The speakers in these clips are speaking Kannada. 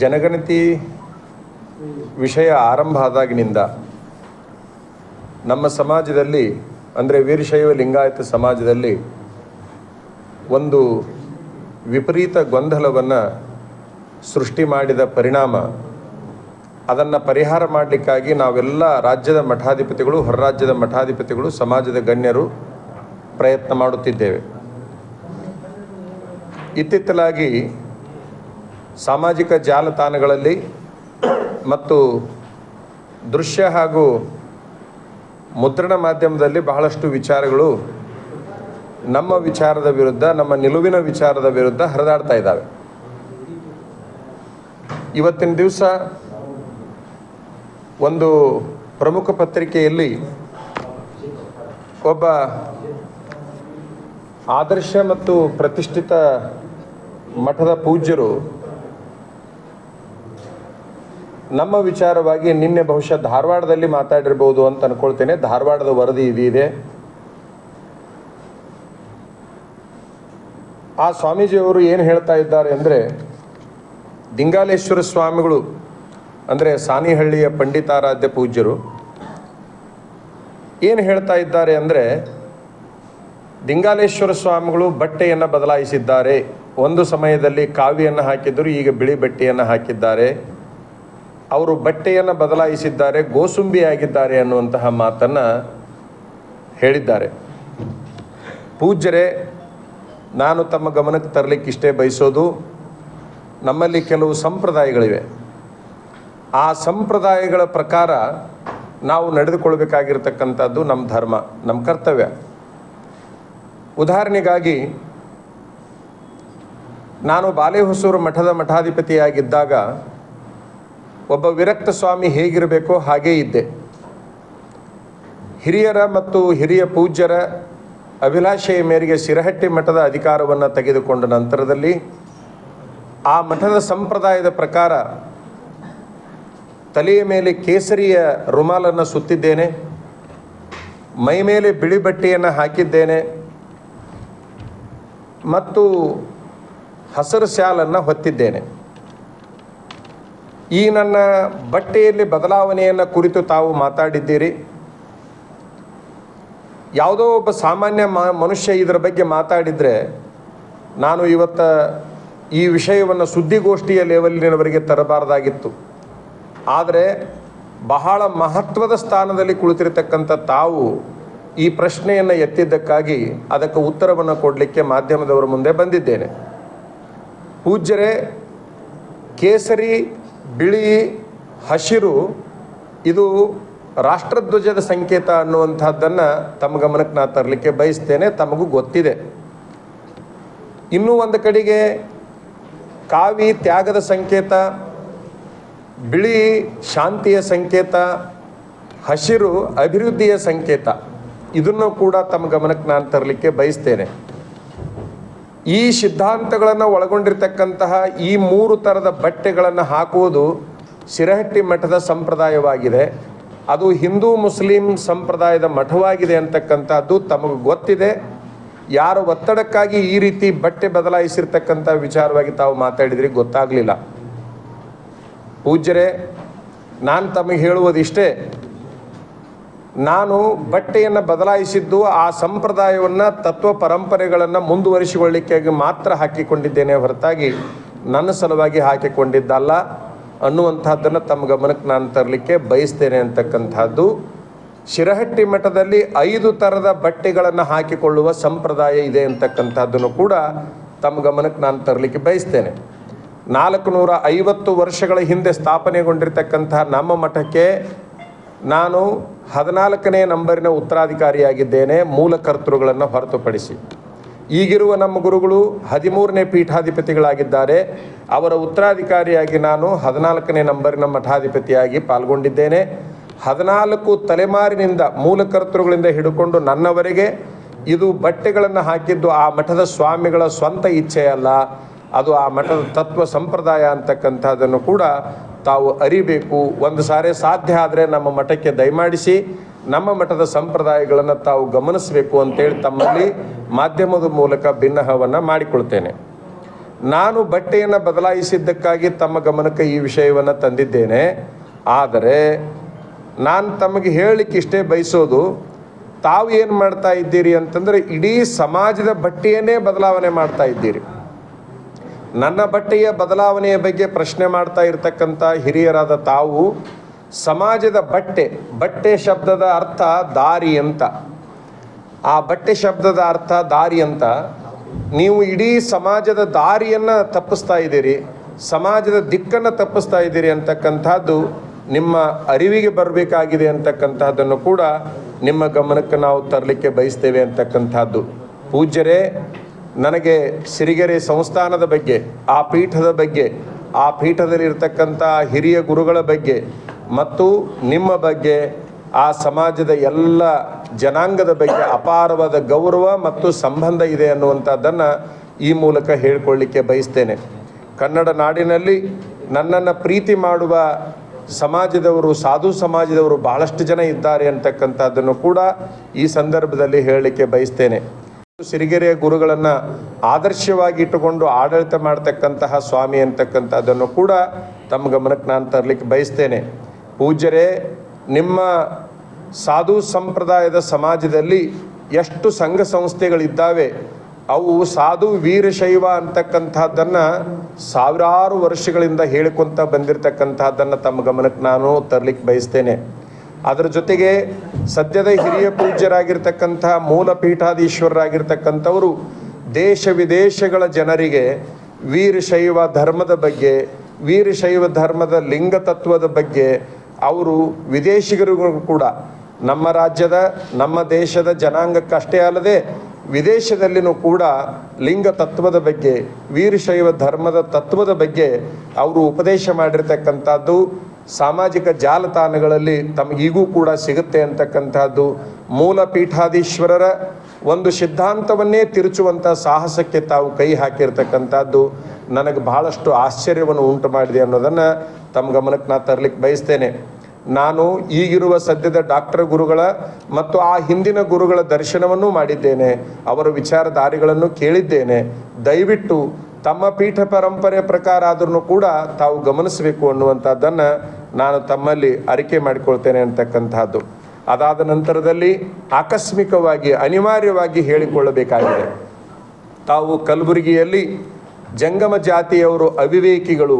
ಜನಗಣತಿ ವಿಷಯ ಆರಂಭ ಆದಾಗಿನಿಂದ ನಮ್ಮ ಸಮಾಜದಲ್ಲಿ, ಅಂದರೆ ವೀರಶೈವ ಲಿಂಗಾಯತ ಸಮಾಜದಲ್ಲಿ ಒಂದು ವಿಪರೀತ ಗೊಂದಲವನ್ನು ಸೃಷ್ಟಿ ಮಾಡಿದ ಪರಿಣಾಮ, ಅದನ್ನು ಪರಿಹಾರ ಮಾಡಲಿಕ್ಕಾಗಿ ನಾವೆಲ್ಲ ರಾಜ್ಯದ ಮಠಾಧಿಪತಿಗಳು ಹೊರರಾಜ್ಯದ ಮಠಾಧಿಪತಿಗಳು, ಸಮಾಜದ ಗಣ್ಯರು ಪ್ರಯತ್ನ ಮಾಡುತ್ತಿದ್ದೇವೆ. ಇತ್ತಿತ್ತಲಾಗಿ ಸಾಮಾಜಿಕ ಜಾಲತಾಣಗಳಲ್ಲಿ ಮತ್ತು ದೃಶ್ಯ ಹಾಗೂ ಮುದ್ರಣ ಮಾಧ್ಯಮದಲ್ಲಿ ಬಹಳಷ್ಟು ವಿಚಾರಗಳು ನಮ್ಮ ವಿಚಾರದ ವಿರುದ್ಧ, ನಮ್ಮ ನಿಲುವಿನ ವಿಚಾರದ ವಿರುದ್ಧ ಹರಿದಾಡ್ತಾ ಇದ್ದಾವೆ. ಇವತ್ತಿನ ದಿವಸ ಒಂದು ಪ್ರಮುಖ ಪತ್ರಿಕೆಯಲ್ಲಿ ಒಬ್ಬ ಆದರ್ಶ ಮತ್ತು ಪ್ರತಿಷ್ಠಿತ ಮಠದ ಪೂಜ್ಯರು ನಮ್ಮ ವಿಚಾರವಾಗಿ ನಿನ್ನೆ ಬಹುಶಃ ಧಾರವಾಡದಲ್ಲಿ ಮಾತಾಡಿರ್ಬೋದು ಅಂತ ಅನ್ಕೊಳ್ತೇನೆ. ಧಾರವಾಡದ ವರದಿ ಇದಿದೆ ಆ ಸ್ವಾಮೀಜಿಯವರು ಏನು ಹೇಳ್ತಾ ಇದ್ದಾರೆ ಅಂದರೆ, ದಿಂಗಾಲೇಶ್ವರ ಸ್ವಾಮಿಗಳು, ಅಂದರೆ ಸಾನಿಹಳ್ಳಿಯ ಪಂಡಿತಾರಾಧ್ಯ ಪೂಜ್ಯರು, ಏನು ಹೇಳ್ತಾ ಇದ್ದಾರೆ ಅಂದರೆ, ದಿಂಗಾಲೇಶ್ವರ ಸ್ವಾಮಿಗಳು ಬಟ್ಟೆಯನ್ನು ಬದಲಾಯಿಸಿದ್ದಾರೆ. ಒಂದು ಸಮಯದಲ್ಲಿ ಕಾವಿಯನ್ನು ಹಾಕಿದ್ದರು, ಈಗ ಬಿಳಿ ಬಟ್ಟೆಯನ್ನು ಹಾಕಿದ್ದಾರೆ. ಅವರು ಬಟ್ಟೆಯನ್ನು ಬದಲಾಯಿಸಿದ್ದಾರೆ ಗೋಸುಂಬಿ ಆಗಿದ್ದಾರೆ ಅನ್ನುವಂತಹ ಮಾತನ್ನು ಹೇಳಿದ್ದಾರೆ. ಪೂಜ್ಯರೇ, ನಾನು ತಮ್ಮ ಗಮನಕ್ಕೆ ತರಲಿಕ್ಕೆ ಇಷ್ಟೇ ಬಯಸೋದು, ನಮ್ಮಲ್ಲಿ ಕೆಲವು ಸಂಪ್ರದಾಯಗಳಿವೆ. ಆ ಸಂಪ್ರದಾಯಗಳ ಪ್ರಕಾರ ನಾವು ನಡೆದುಕೊಳ್ಬೇಕಾಗಿರ್ತಕ್ಕಂಥದ್ದು ನಮ್ಮ ಧರ್ಮ, ನಮ್ಮ ಕರ್ತವ್ಯ. ಉದಾಹರಣೆಗಾಗಿ ನಾನು ಬಾಲೆಹೊಸೂರು ಮಠದ ಮಠಾಧಿಪತಿಯಾಗಿದ್ದಾಗ ಒಬ್ಬ ವಿರಕ್ತ ಸ್ವಾಮಿ ಹೇಗಿರಬೇಕೋ ಹಾಗೇ ಇದ್ದೆ. ಹಿರಿಯರ ಮತ್ತು ಹಿರಿಯ ಪೂಜ್ಯರ ಅಭಿಲಾಷೆಯ ಮೇರೆಗೆ ಸಿರಹಟ್ಟಿ ಮಠದ ಅಧಿಕಾರವನ್ನು ತೆಗೆದುಕೊಂಡ ನಂತರದಲ್ಲಿ ಆ ಮಠದ ಸಂಪ್ರದಾಯದ ಪ್ರಕಾರ ತಲೆಯ ಮೇಲೆ ಕೇಸರಿಯ ರುಮಾಲನ್ನು ಸುತ್ತಿದ್ದೇನೆ, ಮೈ ಮೇಲೆ ಬಿಳಿ ಬಟ್ಟೆಯನ್ನು ಹಾಕಿದ್ದೇನೆ ಮತ್ತು ಹಸಿರು ಶಾಲನ್ನು ಹೊತ್ತಿದ್ದೇನೆ. ಈ ನನ್ನ ಬಟ್ಟೆಯಲ್ಲಿ ಬದಲಾವಣೆಯನ್ನು ಕುರಿತು ತಾವು ಮಾತಾಡಿದ್ದೀರಿ. ಯಾವುದೋ ಒಬ್ಬ ಸಾಮಾನ್ಯ ಮನುಷ್ಯ ಇದರ ಬಗ್ಗೆ ಮಾತಾಡಿದರೆ ನಾನು ಇವತ್ತ ಈ ವಿಷಯವನ್ನು ಸುದ್ದಿಗೋಷ್ಠಿಯ ಲೆವೆಲ್ಲಿನವರಿಗೆ ತರಬಾರದಾಗಿತ್ತು. ಆದರೆ ಬಹಳ ಮಹತ್ವದ ಸ್ಥಾನದಲ್ಲಿ ಕುಳಿತಿರತಕ್ಕಂಥ ತಾವು ಈ ಪ್ರಶ್ನೆಯನ್ನು ಎತ್ತಿದ್ದಕ್ಕಾಗಿ ಅದಕ್ಕೆ ಉತ್ತರವನ್ನು ಕೊಡಲಿಕ್ಕೆ ಮಾಧ್ಯಮದವರ ಮುಂದೆ ಬಂದಿದ್ದೇನೆ. ಪೂಜ್ಯರೇ, ಕೇಸರಿ, ಬಿಳಿ, ಹಸಿರು, ಇದು ರಾಷ್ಟ್ರಧ್ವಜದ ಸಂಕೇತ ಅನ್ನುವಂಥದ್ದನ್ನು ತಮ್ಮ ಗಮನಕ್ಕೆ ನಾನು ತರಲಿಕ್ಕೆ ಬಯಸ್ತೇನೆ, ತಮಗೂ ಗೊತ್ತಿದೆ. ಇನ್ನೂ ಒಂದು ಕಡೆಗೆ ಕಾವಿ ತ್ಯಾಗದ ಸಂಕೇತ, ಬಿಳಿ ಶಾಂತಿಯ ಸಂಕೇತ, ಹಸಿರು ಅಭಿವೃದ್ಧಿಯ ಸಂಕೇತ, ಇದನ್ನು ಕೂಡ ತಮ್ಮ ಗಮನಕ್ಕೆ ನಾನು ತರಲಿಕ್ಕೆ ಬಯಸ್ತೇನೆ. ಈ ಸಿದ್ಧಾಂತಗಳನ್ನು ಒಳಗೊಂಡಿರ್ತಕ್ಕಂತಹ ಈ ಮೂರು ಥರದ ಬಟ್ಟೆಗಳನ್ನು ಹಾಕುವುದು ಸಿರಹಟ್ಟಿ ಮಠದ ಸಂಪ್ರದಾಯವಾಗಿದೆ. ಅದು ಹಿಂದೂ ಮುಸ್ಲಿಂ ಸಂಪ್ರದಾಯದ ಮಠವಾಗಿದೆ ಅಂತಕ್ಕಂಥದ್ದು ತಮಗೆ ಗೊತ್ತಿದೆ. ಯಾರು ಒತ್ತಡಕ್ಕಾಗಿ ಈ ರೀತಿ ಬಟ್ಟೆ ಬದಲಾಯಿಸಿರ್ತಕ್ಕಂಥ ವಿಚಾರವಾಗಿ ತಾವು ಮಾತಾಡಿದ್ರಿ ಗೊತ್ತಾಗಲಿಲ್ಲ. ಪೂಜ್ಯರೇ, ನಾನು ತಮಗೆ ಹೇಳುವುದಿಷ್ಟೇ. ನಾನು ಬಟ್ಟೆಯನ್ನು ಬದಲಾಯಿಸಿದ್ದು ಆ ಸಂಪ್ರದಾಯವನ್ನು, ತತ್ವ ಪರಂಪರೆಗಳನ್ನು ಮುಂದುವರಿಸಿಕೊಳ್ಳಿಕ್ಕಾಗಿ ಮಾತ್ರ ಹಾಕಿಕೊಂಡಿದ್ದೇನೆ ಹೊರತಾಗಿ ನನ್ನ ಸಲುವಾಗಿ ಹಾಕಿಕೊಂಡಿದ್ದಲ್ಲ ಅನ್ನುವಂಥದ್ದನ್ನು ತಮ್ಮ ಗಮನಕ್ಕೆ ನಾನು ತರಲಿಕ್ಕೆ ಬಯಸ್ತೇನೆ ಅಂತಕ್ಕಂಥದ್ದು. ಶಿರಹಟ್ಟಿ ಮಠದಲ್ಲಿ ಐದು ಥರದ ಬಟ್ಟೆಗಳನ್ನು ಹಾಕಿಕೊಳ್ಳುವ ಸಂಪ್ರದಾಯ ಇದೆ ಅಂತಕ್ಕಂಥದ್ದನ್ನು ಕೂಡ ತಮ್ಮ ಗಮನಕ್ಕೆ ನಾನು ತರಲಿಕ್ಕೆ ಬಯಸ್ತೇನೆ. ನಾಲ್ಕು ನೂರ ಐವತ್ತು ವರ್ಷಗಳ ಹಿಂದೆ ಸ್ಥಾಪನೆಗೊಂಡಿರತಕ್ಕಂತಹ ನಮ್ಮ ಮಠಕ್ಕೆ ನಾನು ಹದಿನಾಲ್ಕನೇ ನಂಬರಿನ ಉತ್ತರಾಧಿಕಾರಿಯಾಗಿದ್ದೇನೆ ಮೂಲ ಕರ್ತೃಗಳನ್ನು ಹೊರತುಪಡಿಸಿ. ಈಗಿರುವ ನಮ್ಮ ಗುರುಗಳು ಹದಿಮೂರನೇ ಪೀಠಾಧಿಪತಿಗಳಾಗಿದ್ದಾರೆ. ಅವರ ಉತ್ತರಾಧಿಕಾರಿಯಾಗಿ ನಾನು ಹದಿನಾಲ್ಕನೇ ನಂಬರಿನ ಮಠಾಧಿಪತಿಯಾಗಿ ಪಾಲ್ಗೊಂಡಿದ್ದೇನೆ. ಹದಿನಾಲ್ಕು ತಲೆಮಾರಿನಿಂದ ಮೂಲ ಕರ್ತೃಗಳಿಂದ ಹಿಡ್ಕೊಂಡು ನನ್ನವರೆಗೆ ಇದು ಬಟ್ಟೆಗಳನ್ನು ಹಾಕಿದ್ದು ಆ ಮಠದ ಸ್ವಾಮಿಗಳ ಸ್ವಂತ ಇಚ್ಛೆಯಲ್ಲ, ಅದು ಆ ಮಠದ ತತ್ವ ಸಂಪ್ರದಾಯ ಅಂತಕ್ಕಂಥದ್ದನ್ನು ಕೂಡ ತಾವು ಅರಿಬೇಕು. ಒಂದು ಸಾರಿ ಸಾಧ್ಯ ಆದರೆ ನಮ್ಮ ಮಠಕ್ಕೆ ದಯಮಾಡಿಸಿ, ನಮ್ಮ ಮಠದ ಸಂಪ್ರದಾಯಗಳನ್ನು ತಾವು ಗಮನಿಸಬೇಕು ಅಂತೇಳಿ ತಮ್ಮಲ್ಲಿ ಮಾಧ್ಯಮದ ಮೂಲಕ ಭಿನ್ನಹವನ್ನು ಮಾಡಿಕೊಳ್ತೇನೆ. ನಾನು ಬಟ್ಟೆಯನ್ನು ಬದಲಾಯಿಸಿದ್ದಕ್ಕಾಗಿ ತಮ್ಮ ಗಮನಕ್ಕೆ ಈ ವಿಷಯವನ್ನು ತಂದಿದ್ದೇನೆ. ಆದರೆ ನಾನು ತಮಗೆ ಹೇಳಲಿಕ್ಕೆ ಇಷ್ಟೇ ಬಯಸೋದು, ತಾವು ಏನು ಮಾಡ್ತಾ ಇದ್ದೀರಿ ಅಂತಂದರೆ ಇಡೀ ಸಮಾಜದ ಬಟ್ಟೆಯನ್ನೇ ಬದಲಾವಣೆ ಮಾಡ್ತಾ ಇದ್ದೀರಿ. ನನ್ನ ಬಟ್ಟೆಯ ಬದಲಾವಣೆಯ ಬಗ್ಗೆ ಪ್ರಶ್ನೆ ಮಾಡ್ತಾ ಇರತಕ್ಕಂಥ ಹಿರಿಯರಾದ ತಾವು, ಸಮಾಜದ ಬಟ್ಟೆ ಬಟ್ಟೆ ಶಬ್ದದ ಅರ್ಥ ದಾರಿ ಅಂತ. ಆ ಬಟ್ಟೆ ಶಬ್ದದ ಅರ್ಥ ದಾರಿ ಅಂತ. ನೀವು ಇಡೀ ಸಮಾಜದ ದಾರಿಯನ್ನು ತಪ್ಪಿಸ್ತಾ ಇದ್ದೀರಿ, ಸಮಾಜದ ದಿಕ್ಕನ್ನು ತಪ್ಪಿಸ್ತಾ ಇದ್ದೀರಿ ಅಂತಕ್ಕಂಥದ್ದು ನಿಮ್ಮ ಅರಿವಿಗೆ ಬರಬೇಕಾಗಿದೆ ಅಂತಕ್ಕಂಥದ್ದನ್ನು ಕೂಡ ನಿಮ್ಮ ಗಮನಕ್ಕೆ ನಾವು ತರಲಿಕ್ಕೆ ಬಯಸ್ತೇವೆ ಅಂತಕ್ಕಂಥದ್ದು. ಪೂಜ್ಯರೇ ನನಗೆ ಸಿರಿಗೆರೆ ಸಂಸ್ಥಾನದ ಬಗ್ಗೆ, ಆ ಪೀಠದ ಬಗ್ಗೆ, ಆ ಪೀಠದಲ್ಲಿರ್ತಕ್ಕಂಥ ಹಿರಿಯ ಗುರುಗಳ ಬಗ್ಗೆ ಮತ್ತು ನಿಮ್ಮ ಬಗ್ಗೆ, ಆ ಸಮಾಜದ ಎಲ್ಲ ಜನಾಂಗದ ಬಗ್ಗೆ ಅಪಾರವಾದ ಗೌರವ ಮತ್ತು ಸಂಬಂಧ ಇದೆ ಅನ್ನುವಂಥದ್ದನ್ನು ಈ ಮೂಲಕ ಹೇಳಿಕೊಳ್ಳಿಕ್ಕೆ ಬಯಸ್ತೇನೆ. ಕನ್ನಡ ನಾಡಿನಲ್ಲಿ ನನ್ನನ್ನು ಪ್ರೀತಿ ಮಾಡುವ ಸಮಾಜದವರು, ಸಾಧು ಸಮಾಜದವರು ಬಹಳಷ್ಟು ಜನ ಇದ್ದಾರೆ ಅಂತಕ್ಕಂಥದ್ದನ್ನು ಕೂಡ ಈ ಸಂದರ್ಭದಲ್ಲಿ ಹೇಳಲಿಕ್ಕೆ ಬಯಸ್ತೇನೆ. ಸಿರಿಗೆರೆಯ ಗುರುಗಳನ್ನು ಆದರ್ಶವಾಗಿ ಇಟ್ಟುಕೊಂಡು ಆಡಳಿತ ಮಾಡ್ತಕ್ಕಂತಹ ಸ್ವಾಮಿ ಅಂತಕ್ಕಂಥದ್ದನ್ನು ಕೂಡ ತಮ್ಮ ಗಮನಕ್ಕೆ ನಾನು ತರಲಿಕ್ಕೆ ಬಯಸ್ತೇನೆ. ಪೂಜ್ಯರೇ, ನಿಮ್ಮ ಸಾಧು ಸಂಪ್ರದಾಯದ ಸಮಾಜದಲ್ಲಿ ಎಷ್ಟು ಸಂಘ ಸಂಸ್ಥೆಗಳಿದ್ದಾವೆ, ಅವು ಸಾಧು ವೀರಶೈವ ಅಂತಕ್ಕಂಥದ್ದನ್ನು ಸಾವಿರಾರು ವರ್ಷಗಳಿಂದ ಹೇಳಿಕೊಂತ ಬಂದಿರತಕ್ಕಂಥದ್ದನ್ನು ತಮ್ಮ ಗಮನಕ್ಕೆ ನಾನು ತರಲಿಕ್ಕೆ ಬಯಸ್ತೇನೆ. ಅದರ ಜೊತೆಗೆ ಸದ್ಯದ ಹಿರಿಯ ಪೂಜ್ಯರಾಗಿರ್ತಕ್ಕಂಥ ಮೂಲ ಪೀಠಾಧೀಶ್ವರರಾಗಿರ್ತಕ್ಕಂಥವರು ದೇಶ ವಿದೇಶಗಳ ಜನರಿಗೆ ವೀರಶೈವ ಧರ್ಮದ ಬಗ್ಗೆ ವೀರಶೈವ ಧರ್ಮದ ಲಿಂಗ ತತ್ವದ ಬಗ್ಗೆ ಅವರು ವಿದೇಶಿಗರಿಗೂ ಕೂಡ ನಮ್ಮ ರಾಜ್ಯದ, ನಮ್ಮ ದೇಶದ ಜನಾಂಗಕ್ಕಷ್ಟೇ ಅಲ್ಲದೆ ವಿದೇಶದಲ್ಲಿನೂ ಕೂಡ ಲಿಂಗ ತತ್ವದ ಬಗ್ಗೆ ವೀರಶೈವ ಧರ್ಮದ ತತ್ವದ ಬಗ್ಗೆ ಅವರು ಉಪದೇಶ ಮಾಡಿರ್ತಕ್ಕಂಥದ್ದು ಸಾಮಾಜಿಕ ಜಾಲತಾಣಗಳಲ್ಲಿ ತಮಗೀಗೂ ಕೂಡ ಸಿಗುತ್ತೆ ಅಂತಕ್ಕಂಥದ್ದು ಮೂಲ ಪೀಠಾಧೀಶ್ವರರ ಒಂದು ಸಿದ್ಧಾಂತವನ್ನೇ ತಿರುಚುವಂಥ ಸಾಹಸಕ್ಕೆ ತಾವು ಕೈ ಹಾಕಿರ್ತಕ್ಕಂಥದ್ದು. ನನಗೆ ಬಹಳಷ್ಟು ಆಶ್ಚರ್ಯವನ್ನು ಉಂಟು ಮಾಡಿದೆ ಅನ್ನೋದನ್ನು ತಮ್ಮ ಗಮನಕ್ಕೆ ನಾನು ತರಲಿಕ್ಕೆ ಬಯಸ್ತೇನೆ. ನಾನು ಈಗಿರುವ ಸದ್ಯದ ಡಾಕ್ಟರ್ ಗುರುಗಳ ಮತ್ತು ಆ ಹಿಂದಿನ ಗುರುಗಳ ದರ್ಶನವನ್ನು ಮಾಡಿದ್ದೇನೆ. ಅವರ ವಿಚಾರಧಾರಿಗಳನ್ನು ಕೇಳಿದ್ದೇನೆ. ದಯವಿಟ್ಟು ತಮ್ಮ ಪೀಠ ಪರಂಪರೆ ಪ್ರಕಾರ ಆದ್ರೂ ಕೂಡ ತಾವು ಗಮನಿಸಬೇಕು ಅನ್ನುವಂಥದ್ದನ್ನು ನಾನು ತಮ್ಮಲ್ಲಿ ಅರಿಕೆ ಮಾಡಿಕೊಳ್ತೇನೆ ಅಂತಕ್ಕಂತಹದ್ದು ಅದಾದ ನಂತರದಲ್ಲಿ ಆಕಸ್ಮಿಕವಾಗಿ, ಅನಿವಾರ್ಯವಾಗಿ ಹೇಳಿಕೊಳ್ಳಬೇಕಾಗಿದೆ. ತಾವು ಕಲಬುರಗಿಯಲ್ಲಿ ಜಂಗಮ ಜಾತಿಯವರು ಅವಿವೇಕಿಗಳು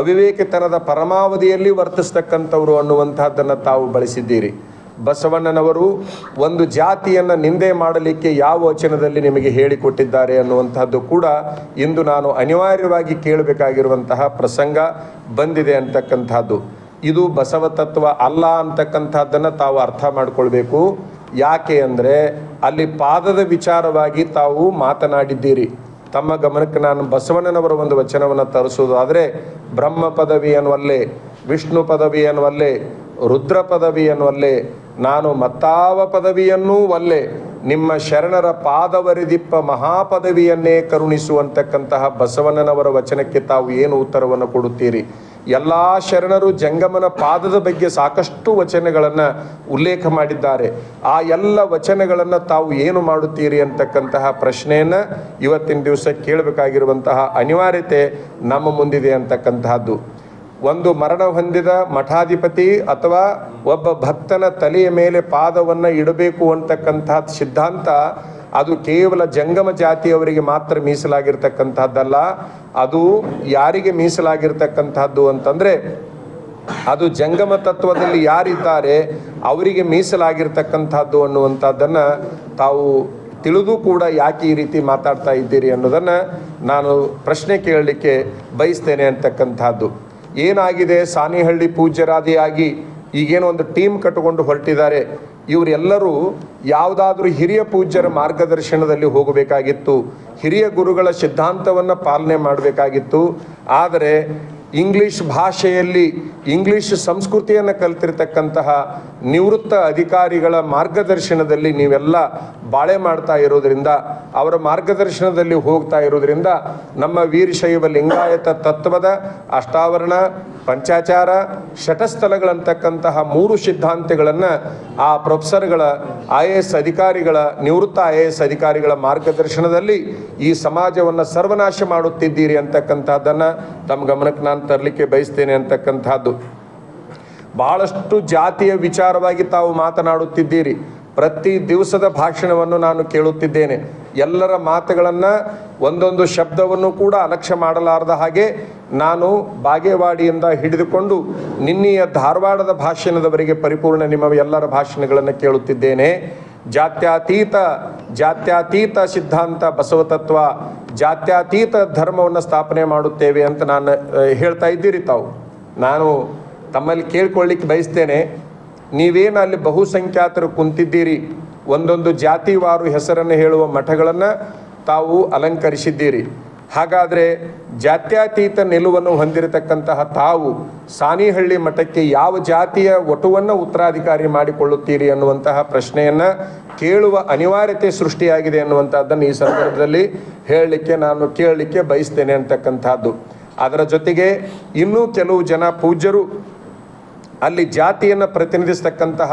ಅವಿವೇಕಿತನದ ಪರಮಾವಧಿಯಲ್ಲಿ ವರ್ತಿಸ್ತಕ್ಕಂಥವ್ರು ಅನ್ನುವಂಥದ್ದನ್ನು ತಾವು ಬಳಸಿದ್ದೀರಿ. ಬಸವಣ್ಣನವರು ಒಂದು ಜಾತಿಯನ್ನು ನಿಂದೆ ಮಾಡಲಿಕ್ಕೆ ಯಾವ ವಚನದಲ್ಲಿ ನಿಮಗೆ ಹೇಳಿಕೊಟ್ಟಿದ್ದಾರೆ ಅನ್ನುವಂತಹದ್ದು ಕೂಡ ಇಂದು ನಾನು ಅನಿವಾರ್ಯವಾಗಿ ಕೇಳಬೇಕಾಗಿರುವಂತಹ ಪ್ರಸಂಗ ಬಂದಿದೆ ಅಂತಕ್ಕಂಥದ್ದು. ಇದು ಬಸವ ತತ್ವ ಅಲ್ಲ ಅಂತಕ್ಕಂಥದ್ದನ್ನು ತಾವು ಅರ್ಥ ಮಾಡಿಕೊಳ್ಬೇಕು. ಯಾಕೆ ಅಂದರೆ ಅಲ್ಲಿ ಪಾದದ ವಿಚಾರವಾಗಿ ತಾವು ಮಾತನಾಡಿದ್ದೀರಿ. ತಮ್ಮ ಗಮನಕ್ಕೆ ನಾನು ಬಸವಣ್ಣನವರ ಒಂದು ವಚನವನ್ನು ತರಿಸೋದಾದರೆ ಬ್ರಹ್ಮ ಪದವಿ ಅನ್ನುವಲ್ಲೇ, ವಿಷ್ಣು ಪದವಿ ಅನ್ನುವಲ್ಲೇ, ರುದ್ರ ಪದವಿ ಅನ್ನುವಲ್ಲೇ ನಾನು ಮತ್ತಾವ ಪದವಿಯನ್ನೂ ಒಲ್ಲೆ ನಿಮ್ಮ ಶರಣರ ಪಾದವರಿದಿಪ್ಪ ಮಹಾಪದವಿಯನ್ನೇ ಕರುಣಿಸುವಂತಕ್ಕಂತಹ ಬಸವಣ್ಣನವರ ವಚನಕ್ಕೆ ತಾವು ಏನು ಉತ್ತರವನ್ನು ಕೊಡುತ್ತೀರಿ? ಎಲ್ಲ ಶರಣರು ಜಂಗಮನ ಪಾದದ ಬಗ್ಗೆ ಸಾಕಷ್ಟು ವಚನಗಳನ್ನು ಉಲ್ಲೇಖ ಮಾಡಿದ್ದಾರೆ. ಆ ಎಲ್ಲ ವಚನಗಳನ್ನು ತಾವು ಏನು ಮಾಡುತ್ತೀರಿ ಅಂತಕ್ಕಂತಹ ಪ್ರಶ್ನೆಯನ್ನು ಇವತ್ತಿನ ದಿವಸ ಕೇಳಬೇಕಾಗಿರುವಂತಹ ಅನಿವಾರ್ಯತೆ ನಮ್ಮ ಮುಂದಿದೆ ಅಂತಕ್ಕಂತಹದ್ದು. ಒಂದು ಮರಣ ಹೊಂದಿದ ಮಠಾಧಿಪತಿ ಅಥವಾ ಒಬ್ಬ ಭಕ್ತನ ತಲೆಯ ಮೇಲೆ ಪಾದವನ್ನು ಇಡಬೇಕು ಅಂತಕ್ಕಂತಹ ಸಿದ್ಧಾಂತ, ಅದು ಕೇವಲ ಜಂಗಮ ಜಾತಿಯವರಿಗೆ ಮಾತ್ರ ಮೀಸಲಾಗಿರ್ತಕ್ಕಂಥದ್ದಲ್ಲ. ಅದು ಯಾರಿಗೆ ಮೀಸಲಾಗಿರ್ತಕ್ಕಂಥದ್ದು ಅಂತಂದರೆ, ಅದು ಜಂಗಮ ತತ್ವದಲ್ಲಿ ಯಾರಿದ್ದಾರೆ ಅವರಿಗೆ ಮೀಸಲಾಗಿರ್ತಕ್ಕಂಥದ್ದು ಅನ್ನುವಂಥದ್ದನ್ನು ತಾವು ತಿಳಿದು ಕೂಡ ಯಾಕೆ ಈ ರೀತಿ ಮಾತಾಡ್ತಾ ಇದ್ದೀರಿ ಅನ್ನೋದನ್ನು ನಾನು ಪ್ರಶ್ನೆ ಕೇಳಲಿಕ್ಕೆ ಬಯಸ್ತೇನೆ ಅಂತಕ್ಕಂಥದ್ದು. ಏನಾಗಿದೆ? ಸಾನಿಹಳ್ಳಿ ಪೂಜ್ಯರಾದಿಯಾಗಿ ಈಗೇನೋ ಒಂದು ಟೀಮ್ ಕಟ್ಟಿಕೊಂಡು ಹೊರಟಿದ್ದಾರೆ. ಇವರೆಲ್ಲರೂ ಯಾವುದಾದ್ರೂ ಹಿರಿಯ ಪೂಜ್ಯರ ಮಾರ್ಗದರ್ಶನದಲ್ಲಿ ಹೋಗಬೇಕಾಗಿತ್ತು. ಹಿರಿಯ ಗುರುಗಳ ಸಿದ್ಧಾಂತವನ್ನು ಪಾಲನೆ ಮಾಡಬೇಕಾಗಿತ್ತು. ಆದರೆ ಇಂಗ್ಲಿಷ್ ಭಾಷೆಯಲ್ಲಿ ಇಂಗ್ಲಿಷ್ ಸಂಸ್ಕೃತಿಯನ್ನು ಕಲ್ತಿರ್ತಕ್ಕಂತಹ ನಿವೃತ್ತ ಅಧಿಕಾರಿಗಳ ಮಾರ್ಗದರ್ಶನದಲ್ಲಿ ನೀವೆಲ್ಲ ಬಾಳೆ ಮಾಡ್ತಾ ಇರೋದ್ರಿಂದ, ಅವರ ಮಾರ್ಗದರ್ಶನದಲ್ಲಿ ಹೋಗ್ತಾ ಇರೋದ್ರಿಂದ ನಮ್ಮ ವೀರಶೈವ ಲಿಂಗಾಯತ ತತ್ವದ ಅಷ್ಟಾವರಣ, ಪಂಚಾಚಾರ ಶಟಸ್ಥಲಗಳಂತಕ್ಕಂತಹ ಮೂರು ಸಿದ್ಧಾಂತಗಳನ್ನು ಆ ಪ್ರೊಫೆಸರ್ಗಳ, ಐ ಎ ಎಸ್ ಅಧಿಕಾರಿಗಳ, ನಿವೃತ್ತ ಐ ಎ ಎಸ್ ಅಧಿಕಾರಿಗಳ ಮಾರ್ಗದರ್ಶನದಲ್ಲಿ ಈ ಸಮಾಜವನ್ನು ಸರ್ವನಾಶ ಮಾಡುತ್ತಿದ್ದೀರಿ ಅಂತಕ್ಕಂಥದ್ದನ್ನು ತಮ್ಮ ಗಮನಕ್ಕೆ ನಾನು ತರಲಿಕ್ಕೆ ಬಯಸ್ತೇನೆ ಅಂತಕ್ಕಂಥದ್ದು. ಬಹಳಷ್ಟು ಜಾತಿಯ ವಿಚಾರವಾಗಿ ತಾವು ಮಾತನಾಡುತ್ತಿದ್ದೀರಿ. ಪ್ರತಿ ದಿವಸದ ಭಾಷಣವನ್ನು ನಾನು ಕೇಳುತ್ತಿದ್ದೇನೆ. ಎಲ್ಲರ ಮಾತುಗಳನ್ನು ಒಂದೊಂದು ಶಬ್ದವನ್ನು ಕೂಡ ಅಲಕ್ಷ್ಯ ಮಾಡಲಾರದ ಹಾಗೆ ನಾನು ಬಾಗೇವಾಡಿಯಿಂದ ಹಿಡಿದುಕೊಂಡು ನಿನ್ನೆಯ ಧಾರವಾಡದ ಭಾಷಣದವರೆಗೆ ಪರಿಪೂರ್ಣ ನಿಮ್ಮ ಎಲ್ಲರ ಭಾಷಣಗಳನ್ನು ಕೇಳುತ್ತಿದ್ದೇನೆ. ಜಾತ್ಯತೀತ ಜಾತ್ಯತೀತ ಸಿದ್ಧಾಂತ ಬಸವ ತತ್ವ ಜಾತ್ಯತೀತ ಧರ್ಮವನ್ನು ಸ್ಥಾಪನೆ ಮಾಡುತ್ತೇವೆ ಅಂತ ನಾನು ಹೇಳ್ತಾ ಇದ್ದೀರಿ ತಾವು. ನಾನು ತಮ್ಮಲ್ಲಿ ಕೇಳ್ಕೊಳ್ಳಿಕ್ಕೆ ಬಯಸ್ತೇನೆ, ನೀವೇನು ಅಲ್ಲಿ ಬಹುಸಂಖ್ಯಾತರು ಕುಂತಿದ್ದೀರಿ, ಒಂದೊಂದು ಜಾತಿವಾರು ಹೆಸರನ್ನು ಹೇಳುವ ಮಠಗಳನ್ನು ತಾವು ಅಲಂಕರಿಸಿದ್ದೀರಿ. ಹಾಗಾದರೆ ಜಾತ್ಯತೀತ ನಿಲುವನ್ನು ಹೊಂದಿರತಕ್ಕಂತಹ ತಾವು ಸಾನಿಹಳ್ಳಿ ಮಠಕ್ಕೆ ಯಾವ ಜಾತಿಯ ಒಟುವನ್ನು ಉತ್ತರಾಧಿಕಾರಿ ಮಾಡಿಕೊಳ್ಳುತ್ತೀರಿ ಅನ್ನುವಂತಹ ಪ್ರಶ್ನೆಯನ್ನು ಕೇಳುವ ಅನಿವಾರ್ಯತೆ ಸೃಷ್ಟಿಯಾಗಿದೆ ಅನ್ನುವಂಥದ್ದನ್ನು ಈ ಸಂದರ್ಭದಲ್ಲಿ ಹೇಳಲಿಕ್ಕೆ ನಾನು ಕೇಳಲಿಕ್ಕೆ ಬಯಸ್ತೇನೆ ಅಂತಕ್ಕಂಥದ್ದು. ಅದರ ಜೊತೆಗೆ ಇನ್ನೂ ಕೆಲವು ಜನ ಪೂಜ್ಯರು ಅಲ್ಲಿ ಜಾತಿಯನ್ನು ಪ್ರತಿನಿಧಿಸ್ತಕ್ಕಂತಹ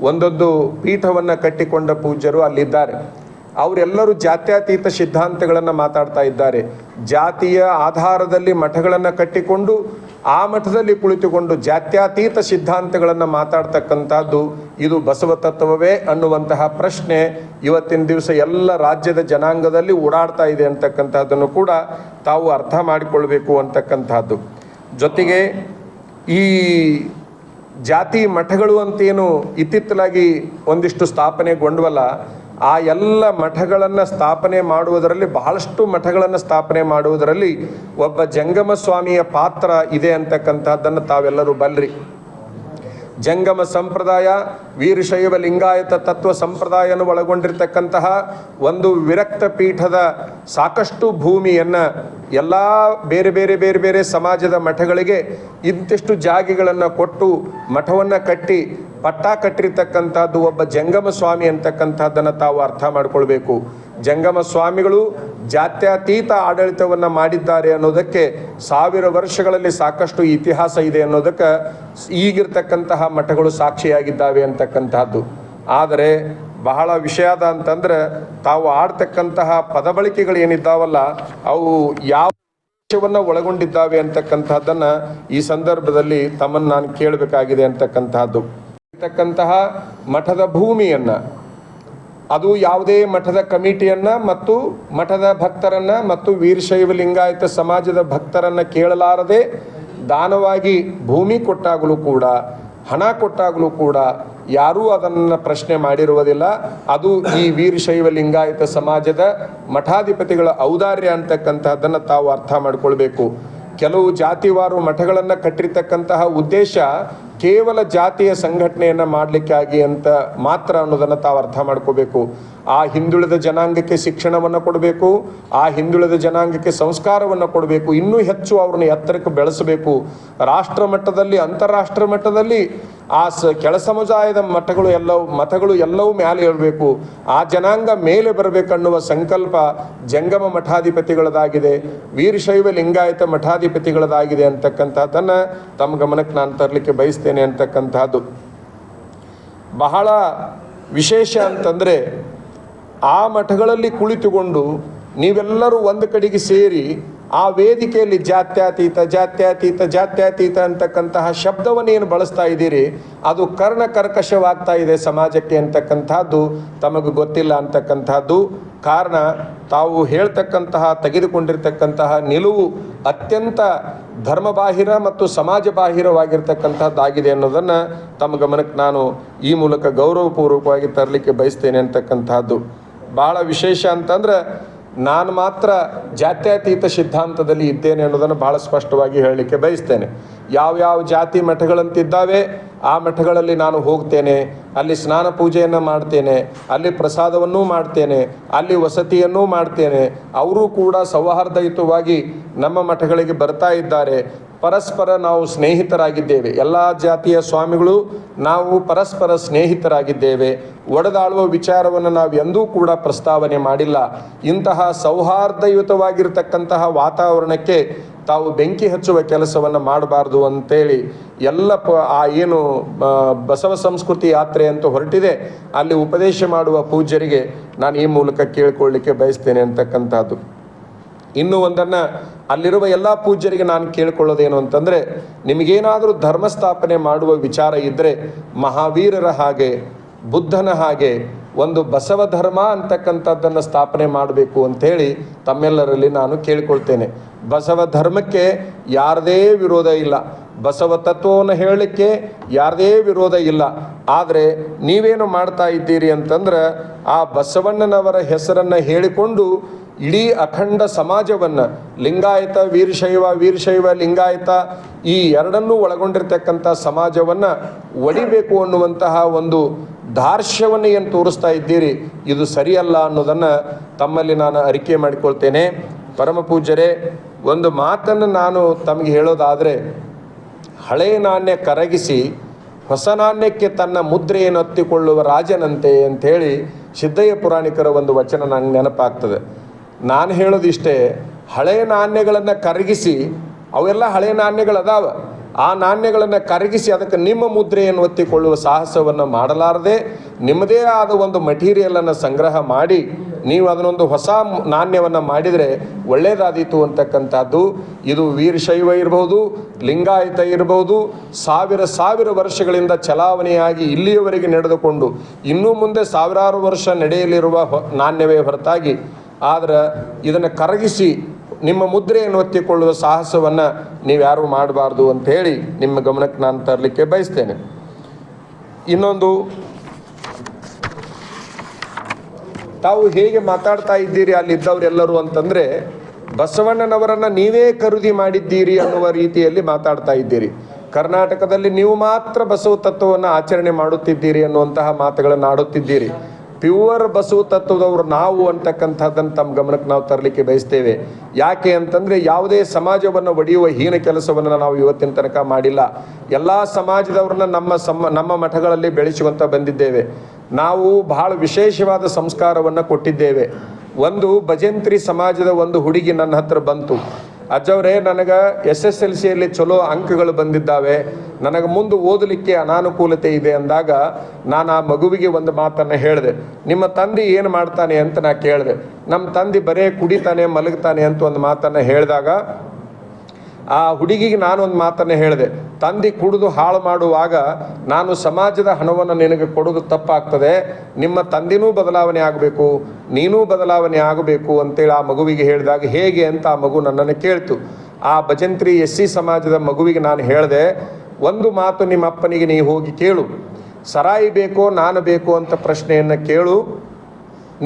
ಒಂದೊಂದು ಪೀಠವನ್ನು ಕಟ್ಟಿಕೊಂಡ ಪೂಜ್ಯರು ಅಲ್ಲಿದ್ದಾರೆ. ಅವರೆಲ್ಲರೂ ಜಾತ್ಯತೀತ ಸಿದ್ಧಾಂತಗಳನ್ನು ಮಾತಾಡ್ತಾ ಇದ್ದಾರೆ. ಜಾತಿಯ ಆಧಾರದಲ್ಲಿ ಮಠಗಳನ್ನು ಕಟ್ಟಿಕೊಂಡು ಆ ಮಠದಲ್ಲಿ ಕುಳಿತುಕೊಂಡು ಜಾತ್ಯಾತೀತ ಸಿದ್ಧಾಂತಗಳನ್ನು ಮಾತಾಡ್ತಕ್ಕಂಥದ್ದು ಇದು ಬಸವ ತತ್ವವೇ ಅನ್ನುವಂತಹ ಪ್ರಶ್ನೆ ಇವತ್ತಿನ ದಿವಸ ಎಲ್ಲ ರಾಜ್ಯದ ಜನಾಂಗದಲ್ಲಿ ಓಡಾಡ್ತಾ ಇದೆ ಅಂತಕ್ಕಂಥದ್ದನ್ನು ಕೂಡ ತಾವು ಅರ್ಥ ಮಾಡಿಕೊಳ್ಬೇಕು ಅಂತಕ್ಕಂಥದ್ದು. ಜೊತೆಗೆ ಈ ಜಾತಿ ಮಠಗಳು ಅಂತೇನು ಇತ್ತಿತ್ತಲಾಗಿ ಒಂದಿಷ್ಟು ಸ್ಥಾಪನೆಗೊಂಡವಲ್ಲ ಆ ಎಲ್ಲ ಮಠಗಳನ್ನು ಸ್ಥಾಪನೆ ಮಾಡುವುದರಲ್ಲಿ ಬಹಳಷ್ಟು ಮಠಗಳನ್ನು ಸ್ಥಾಪನೆ ಮಾಡುವುದರಲ್ಲಿ ಒಬ್ಬ ಜಂಗಮ ಸ್ವಾಮಿಯ ಪಾತ್ರ ಇದೆ ಅಂತಕ್ಕಂಥದ್ದನ್ನು ತಾವೆಲ್ಲರೂ ಬಲ್ರಿ ಜಂಗಮ ಸಂಪ್ರದಾಯ, ವೀರಶೈವ ಲಿಂಗಾಯತ ತತ್ವ ಸಂಪ್ರದಾಯವನ್ನು ಒಳಗೊಂಡಿರ್ತಕ್ಕಂತಹ ಒಂದು ವಿರಕ್ತ ಪೀಠದ ಸಾಕಷ್ಟು ಭೂಮಿಯನ್ನು ಎಲ್ಲ ಬೇರೆ ಬೇರೆ ಬೇರೆ ಬೇರೆ ಸಮಾಜದ ಮಠಗಳಿಗೆ ಇಂತಿಷ್ಟು ಜಾಗಿಗಳನ್ನು ಕೊಟ್ಟು ಮಠವನ್ನು ಕಟ್ಟಿ ಪಟ್ಟ ಕಟ್ಟಿರ್ತಕ್ಕಂಥದ್ದು ಒಬ್ಬ ಜಂಗಮ ಸ್ವಾಮಿ ಅಂತಕ್ಕಂಥದ್ದನ್ನು ತಾವು ಅರ್ಥ ಮಾಡ್ಕೊಳ್ಬೇಕು. ಜಂಗಮ ಸ್ವಾಮಿಗಳು ಜಾತ್ಯತೀತ ಆಡಳಿತವನ್ನು ಮಾಡಿದ್ದಾರೆ ಅನ್ನೋದಕ್ಕೆ ಸಾವಿರ ವರ್ಷಗಳಲ್ಲಿ ಸಾಕಷ್ಟು ಇತಿಹಾಸ ಇದೆ ಅನ್ನೋದಕ್ಕೆ ಈಗಿರ್ತಕ್ಕಂತಹ ಮಠಗಳು ಸಾಕ್ಷಿಯಾಗಿದ್ದಾವೆ ಅಂತಕ್ಕಂತಹದ್ದು. ಆದರೆ ಬಹಳ ವಿಷಯದ ಅಂತಂದ್ರೆ ತಾವು ಆಡ್ತಕ್ಕಂತಹ ಪದಬಳಿಕೆಗಳು ಏನಿದ್ದಾವಲ್ಲ, ಅವು ಯಾವ ವಿಷಯವನ್ನು ಒಳಗೊಂಡಿದ್ದಾವೆ ಅಂತಕ್ಕಂಥದ್ದನ್ನ ಈ ಸಂದರ್ಭದಲ್ಲಿ ತಮ್ಮನ್ನು ನಾನು ಕೇಳಬೇಕಾಗಿದೆ ಅಂತಕ್ಕಂತಹದ್ದು. ಇರ್ತಕ್ಕಂತಹ ಮಠದ ಭೂಮಿಯನ್ನ ಅದು ಯಾವುದೇ ಮಠದ ಕಮಿಟಿಯನ್ನ ಮತ್ತು ಮಠದ ಭಕ್ತರನ್ನ ಮತ್ತು ವೀರಶೈವ ಲಿಂಗಾಯತ ಸಮಾಜದ ಭಕ್ತರನ್ನ ಕೇಳಲಾರದೆ ದಾನವಾಗಿ ಭೂಮಿ ಕೊಟ್ಟಾಗಲೂ ಕೂಡ, ಹಣ ಕೊಟ್ಟಾಗಲೂ ಕೂಡ ಯಾರೂ ಅದನ್ನು ಪ್ರಶ್ನೆ ಮಾಡಿರುವುದಿಲ್ಲ. ಅದು ಈ ವೀರಶೈವ ಲಿಂಗಾಯತ ಸಮಾಜದ ಮಠಾಧಿಪತಿಗಳ ಔದಾರ್ಯ ಅಂತಕ್ಕಂತಹದ್ದನ್ನು ತಾವು ಅರ್ಥ ಮಾಡಿಕೊಳ್ಬೇಕು. ಕೆಲವು ಜಾತಿವಾರು ಮಠಗಳನ್ನು ಕಟ್ಟಿರ್ತಕ್ಕಂತಹ ಉದ್ದೇಶ ಕೇವಲ ಜಾತಿಯ ಸಂಘಟನೆಯನ್ನು ಮಾಡಲಿಕ್ಕಾಗಿ ಅಂತ ಮಾತ್ರ ಅನ್ನೋದನ್ನು ತಾವು ಅರ್ಥ ಮಾಡ್ಕೋಬೇಕು. ಆ ಹಿಂದುಳಿದ ಜನಾಂಗಕ್ಕೆ ಶಿಕ್ಷಣವನ್ನು ಕೊಡಬೇಕು, ಆ ಹಿಂದುಳಿದ ಜನಾಂಗಕ್ಕೆ ಸಂಸ್ಕಾರವನ್ನು ಕೊಡಬೇಕು, ಇನ್ನೂ ಹೆಚ್ಚು ಅವ್ರನ್ನ ಎತ್ತರಕ್ಕೆ ಬೆಳೆಸಬೇಕು. ರಾಷ್ಟ್ರ ಮಟ್ಟದಲ್ಲಿ, ಅಂತಾರಾಷ್ಟ್ರ ಮಟ್ಟದಲ್ಲಿ ಆ ಸ ಕೆಳ ಸಮುದಾಯದ ಮಠಗಳು ಎಲ್ಲವೂ ಮತಗಳು ಎಲ್ಲವೂ ಮೇಲೆ ಇರಬೇಕು. ಆ ಜನಾಂಗ ಮೇಲೆ ಬರಬೇಕನ್ನುವ ಸಂಕಲ್ಪ ಜಂಗಮ ಮಠಾಧಿಪತಿಗಳದಾಗಿದೆ, ವೀರಶೈವ ಲಿಂಗಾಯತ ಮಠಾಧಿಪತಿಗಳದಾಗಿದೆ ಅಂತಕ್ಕಂಥದ್ದನ್ನು ತಮ್ಮ ಗಮನಕ್ಕೆ ನಾನು ತರಲಿಕ್ಕೆ ಬಯಸ್ತೇನೆ. ಅಂತಕ್ಕಂಥದ್ದು. ಬಹಳ ವಿಶೇಷ ಅಂತಂದರೆ ಆ ಮಠಗಳಲ್ಲಿ ಕುಳಿತುಕೊಂಡು ನೀವೆಲ್ಲರೂ ಒಂದು ಕಡೆಗೆ ಸೇರಿ ಆ ವೇದಿಕೆಯಲ್ಲಿ ಜಾತ್ಯತೀತ, ಜಾತ್ಯಾತೀತ, ಜಾತ್ಯತೀತ ಅಂತಕ್ಕಂತಹ ಶಬ್ದವನ್ನು ಏನು ಬಳಸ್ತಾ ಇದ್ದೀರಿ? ಅದು ಕರ್ಣ ಕರ್ಕಶವಾಗ್ತಾ ಇದೆ ಸಮಾಜಕ್ಕೆ ಅಂತಕ್ಕಂಥದ್ದು. ತಮಗೆ ಗೊತ್ತಿಲ್ಲ ಅಂತಕ್ಕಂಥದ್ದು. ಕಾರಣ, ತಾವು ಹೇಳ್ತಕ್ಕಂತಹ, ತೆಗೆದುಕೊಂಡಿರ್ತಕ್ಕಂತಹ ನಿಲುವು ಅತ್ಯಂತ ಧರ್ಮಬಾಹಿರ ಮತ್ತು ಸಮಾಜ ಬಾಹಿರವಾಗಿರ್ತಕ್ಕಂಥದ್ದಾಗಿದೆ ಅನ್ನೋದನ್ನು ತಮ್ಮ ಗಮನಕ್ಕೆ ನಾನು ಈ ಮೂಲಕ ಗೌರವಪೂರ್ವಕವಾಗಿ ತರಲಿಕ್ಕೆ ಬಯಸ್ತೇನೆ ಅಂತಕ್ಕಂಥದ್ದು. ಭಾಳ ವಿಶೇಷ ಅಂತಂದ್ರೆ ನಾನು ಮಾತ್ರ ಜಾತ್ಯತೀತ ಸಿದ್ಧಾಂತದಲ್ಲಿ ಇದ್ದೇನೆ ಅನ್ನೋದನ್ನು ಭಾಳ ಸ್ಪಷ್ಟವಾಗಿ ಹೇಳಲಿಕ್ಕೆ ಬಯಸ್ತೇನೆ. ಯಾವ್ಯಾವ ಜಾತಿ ಮಠಗಳಂತಿದ್ದಾವೆ, ಆ ಮಠಗಳಲ್ಲಿ ನಾನು ಹೋಗ್ತೇನೆ, ಅಲ್ಲಿ ಸ್ನಾನ ಪೂಜೆಯನ್ನು ಮಾಡ್ತೇನೆ, ಅಲ್ಲಿ ಪ್ರಸಾದವನ್ನೂ ಮಾಡ್ತೇನೆ, ಅಲ್ಲಿ ವಸತಿಯನ್ನೂ ಮಾಡ್ತೇನೆ, ಅವರೂ ಕೂಡ ಸೌಹಾರ್ದಯುತವಾಗಿ ನಮ್ಮ ಮಠಗಳಿಗೆ ಬರ್ತಾ ಇದ್ದಾರೆ. ಪರಸ್ಪರ ನಾವು ಸ್ನೇಹಿತರಾಗಿದ್ದೇವೆ. ಎಲ್ಲ ಜಾತಿಯ ಸ್ವಾಮಿಗಳು ನಾವು ಪರಸ್ಪರ ಸ್ನೇಹಿತರಾಗಿದ್ದೇವೆ. ಒಡೆದಾಳುವ ವಿಚಾರವನ್ನು ನಾವು ಎಂದೂ ಕೂಡ ಪ್ರಸ್ತಾವನೆ ಮಾಡಿಲ್ಲ. ಇಂತಹ ಸೌಹಾರ್ದಯುತವಾಗಿರ್ತಕ್ಕಂತಹ ವಾತಾವರಣಕ್ಕೆ ತಾವು ಬೆಂಕಿ ಹಚ್ಚುವ ಕೆಲಸವನ್ನು ಮಾಡಬಾರ್ದು ಅಂತೇಳಿ ಎಲ್ಲ ಪ, ಆ ಏನು ಬಸವ ಸಂಸ್ಕೃತಿ ಯಾತ್ರೆ ಅಂತ ಹೊರಟಿದೆ. ಅಲ್ಲಿ ಉಪದೇಶ ಮಾಡುವ ಪೂಜ್ಯರಿಗೆ ನಾನು ಈ ಮೂಲಕ ಕೇಳಿಕೊಳ್ಳಿಕ್ಕೆ ಬಯಸ್ತೇನೆ ಅಂತಕ್ಕಂಥದ್ದು. ಇನ್ನು ಒಂದನ್ನು ಅಲ್ಲಿರುವ ಎಲ್ಲ ಪೂಜ್ಯರಿಗೆ ನಾನು ಕೇಳಿಕೊಳ್ಳೋದೇನು ಅಂತಂದರೆ, ನಿಮಗೇನಾದರೂ ಧರ್ಮ ಸ್ಥಾಪನೆ ಮಾಡುವ ವಿಚಾರ ಇದ್ದರೆ ಮಹಾವೀರರ ಹಾಗೆ, ಬುದ್ಧನ ಹಾಗೆ, ಒಂದು ಬಸವ ಧರ್ಮ ಅಂತಕ್ಕಂಥದ್ದನ್ನು ಸ್ಥಾಪನೆ ಮಾಡಬೇಕು ಅಂಥೇಳಿ ತಮ್ಮೆಲ್ಲರಲ್ಲಿ ನಾನು ಕೇಳಿಕೊಳ್ತೇನೆ. ಬಸವ ಧರ್ಮಕ್ಕೆ ಯಾರದೇ ವಿರೋಧ ಇಲ್ಲ. ಬಸವ ತತ್ವವನ್ನು ಹೇಳಲಿಕ್ಕೆ ಯಾರದೇ ವಿರೋಧ ಇಲ್ಲ. ಆದರೆ ನೀವೇನು ಮಾಡ್ತಾ ಇದ್ದೀರಿ ಅಂತಂದ್ರೆ, ಆ ಬಸವಣ್ಣನವರ ಹೆಸರನ್ನು ಹೇಳಿಕೊಂಡು ಇಡೀ ಅಖಂಡ ಸಮಾಜವನ್ನು ಲಿಂಗಾಯತ, ವೀರಶೈವ ವೀರಶೈವ, ಲಿಂಗಾಯತ ಈ ಎರಡನ್ನೂ ಒಳಗೊಂಡಿರ್ತಕ್ಕಂಥ ಸಮಾಜವನ್ನು ಒಡಿಬೇಕು ಅನ್ನುವಂತಹ ಒಂದು ದಾರ್ಶ್ಯವನ್ನು ಏನು ತೋರಿಸ್ತಾ ಇದ್ದೀರಿ? ಇದು ಸರಿಯಲ್ಲ ಅನ್ನೋದನ್ನು ತಮ್ಮಲ್ಲಿ ನಾನು ಅರಿಕೆ ಮಾಡಿಕೊಳ್ತೇನೆ. ಪರಮ ಪೂಜ್ಯರೇ, ಒಂದು ಮಾತನ್ನು ನಾನು ತಮಗೆ ಹೇಳೋದಾದರೆ ಹಳೆಯ ನಾಣ್ಯ ಕರಗಿಸಿ ಹೊಸ ನಾಣ್ಯಕ್ಕೆ ತನ್ನ ಮುದ್ರೆಯನ್ನು ಹತ್ತಿಕೊಳ್ಳುವ ರಾಜನಂತೆ ಅಂಥೇಳಿ ಸಿದ್ದಯ್ಯ ಪುರಾಣಿಕರ ಒಂದು ವಚನ ನಂಗೆ ನೆನಪಾಗ್ತದೆ. ನಾನು ಹೇಳೋದಿಷ್ಟೇ ಹಳೆಯ ನಾಣ್ಯಗಳನ್ನು ಕರಗಿಸಿ, ಅವೆಲ್ಲ ಹಳೆಯ ನಾಣ್ಯಗಳದಾವ. ಆ ನಾಣ್ಯಗಳನ್ನು ಕರಗಿಸಿ ಅದಕ್ಕೆ ನಿಮ್ಮ ಮುದ್ರೆಯನ್ನು ಒತ್ತಿಕೊಳ್ಳುವ ಸಾಹಸವನ್ನು ಮಾಡಲಾರದೆ, ನಿಮ್ಮದೇ ಆದ ಒಂದು ಮಟೀರಿಯಲನ್ನು ಸಂಗ್ರಹ ಮಾಡಿ, ನೀವು ಅದನ್ನೊಂದು ಹೊಸ ನಾಣ್ಯವನ್ನು ಮಾಡಿದರೆ ಒಳ್ಳೆಯದಾದೀತು ಅಂತಕ್ಕಂಥದ್ದು. ಇದು ವೀರಶೈವ ಇರಬಹುದು ಲಿಂಗಾಯತ ಇರಬಹುದು ಸಾವಿರ ಸಾವಿರ ವರ್ಷಗಳಿಂದ ಚಲಾವಣೆಯಾಗಿ ಇಲ್ಲಿಯವರೆಗೆ ನಡೆದುಕೊಂಡು, ಇನ್ನೂ ಮುಂದೆ ಸಾವಿರಾರು ವರ್ಷ ನಡೆಯಲಿರುವ ನಾಣ್ಯವೇ ಹೊರತಾಗಿ ಆದ್ರೆ ಇದನ್ನು ಕರಗಿಸಿ ನಿಮ್ಮ ಮುದ್ರೆಯನ್ನು ಒತ್ತಿಕೊಳ್ಳುವ ಸಾಹಸವನ್ನು ನೀವ್ಯಾರೂ ಮಾಡಬಾರ್ದು ಅಂಥೇಳಿ ನಿಮ್ಮ ಗಮನಕ್ಕೆ ನಾನು ತರಲಿಕ್ಕೆ ಬಯಸ್ತೇನೆ. ಇನ್ನೊಂದು, ತಾವು ಹೇಗೆ ಮಾತಾಡ್ತಾ ಇದ್ದೀರಿ ಅಲ್ಲಿದ್ದವರೆಲ್ಲರೂ ಅಂತಂದರೆ, ಬಸವಣ್ಣನವರನ್ನು ನೀವೇ ಖರೀದಿ ಮಾಡಿದ್ದೀರಿ ಅನ್ನುವ ರೀತಿಯಲ್ಲಿ ಮಾತಾಡ್ತಾ ಇದ್ದೀರಿ. ಕರ್ನಾಟಕದಲ್ಲಿ ನೀವು ಮಾತ್ರ ಬಸವ ತತ್ವವನ್ನು ಆಚರಣೆ ಮಾಡುತ್ತಿದ್ದೀರಿ ಅನ್ನುವಂತಹ ಮಾತುಗಳನ್ನು ಆಡುತ್ತಿದ್ದೀರಿ. ಪ್ಯೂವರ್ ಬಸವ ತತ್ವದವರು ನಾವು ಅಂತಕ್ಕಂಥದ್ದನ್ನು ತಮ್ಮ ಗಮನಕ್ಕೆ ನಾವು ತರಲಿಕ್ಕೆ ಬಯಸ್ತೇವೆ. ಯಾಕೆ ಅಂತಂದರೆ ಯಾವುದೇ ಸಮಾಜವನ್ನು ಒಡೆಯುವ ಹೀನ ಕೆಲಸವನ್ನು ನಾವು ಇವತ್ತಿನ ತನಕ ಮಾಡಿಲ್ಲ. ಎಲ್ಲ ಸಮಾಜದವ್ರನ್ನ ನಮ್ಮ ಸಮ, ನಮ್ಮ ಮಠಗಳಲ್ಲಿ ಬೆಳೆಸುವಂತ ಬಂದಿದ್ದೇವೆ. ನಾವು ಬಹಳ ವಿಶೇಷವಾದ ಸಂಸ್ಕಾರವನ್ನು ಕೊಟ್ಟಿದ್ದೇವೆ. ಒಂದು ಭಜಂತ್ರಿ ಸಮಾಜದ ಒಂದು ಹುಡುಗಿ ನನ್ನ ಹತ್ರ ಬಂತು. ಅಜ್ಜವ್ರೆ, ನನಗೆ ಎಸ್ ಎಸ್ ಎಲ್ ಸಿಯಲ್ಲಿ ಚಲೋ ಅಂಕಗಳು ಬಂದಿದ್ದಾವೆ. ನನಗೆ ಮುಂದೆ ಓದಲಿಕ್ಕೆ ಅನಾನುಕೂಲತೆ ಇದೆ ಅಂದಾಗ ನಾನು ಆ ಮಗುವಿಗೆ ಒಂದು ಮಾತನ್ನು ಹೇಳಿದೆ, ನಿಮ್ಮ ತಂದೆ ಏನು ಮಾಡ್ತಾನೆ ಅಂತ ನಾ ಕೇಳಿದೆ. ನಮ್ಮ ತಂದೆ ಬರೇ ಕುಡಿತಾನೆ, ಮಲಗ್ತಾನೆ ಅಂತ ಒಂದು ಮಾತನ್ನು ಹೇಳಿದಾಗ ಆ ಹುಡುಗಿಗೆ ನಾನು ಒಂದು ಮಾತನ್ನು ಹೇಳಿದೆ, ತಂದೆ ಕುಡಿದು ಹಾಳು ಮಾಡುವಾಗ ನಾನು ಸಮಾಜದ ಹಣವನ್ನು ನಿನಗೆ ಕೊಡೋದು ತಪ್ಪಾಗ್ತದೆ, ನಿಮ್ಮ ತಂದೆನೂ ಬದಲಾವಣೆ ಆಗಬೇಕು, ನೀನೂ ಬದಲಾವಣೆ ಆಗಬೇಕು ಅಂತೇಳಿ ಆ ಮಗುವಿಗೆ ಹೇಳಿದಾಗ ಹೇಗೆ ಅಂತ ಆ ಮಗು ನನ್ನನ್ನು ಕೇಳ್ತು. ಆ ಭಜಂತ್ರಿ ಎಸ್ ಸಿ ಸಮಾಜದ ಮಗುವಿಗೆ ನಾನು ಹೇಳಿದೆ ಒಂದು ಮಾತು ನಿಮ್ಮ ಅಪ್ಪನಿಗೆ ನೀ ಹೋಗಿ ಕೇಳು. ಸರಾಯಿ ಬೇಕೋ ನಾನು ಬೇಕು ಅಂತ ಪ್ರಶ್ನೆಯನ್ನು ಕೇಳು.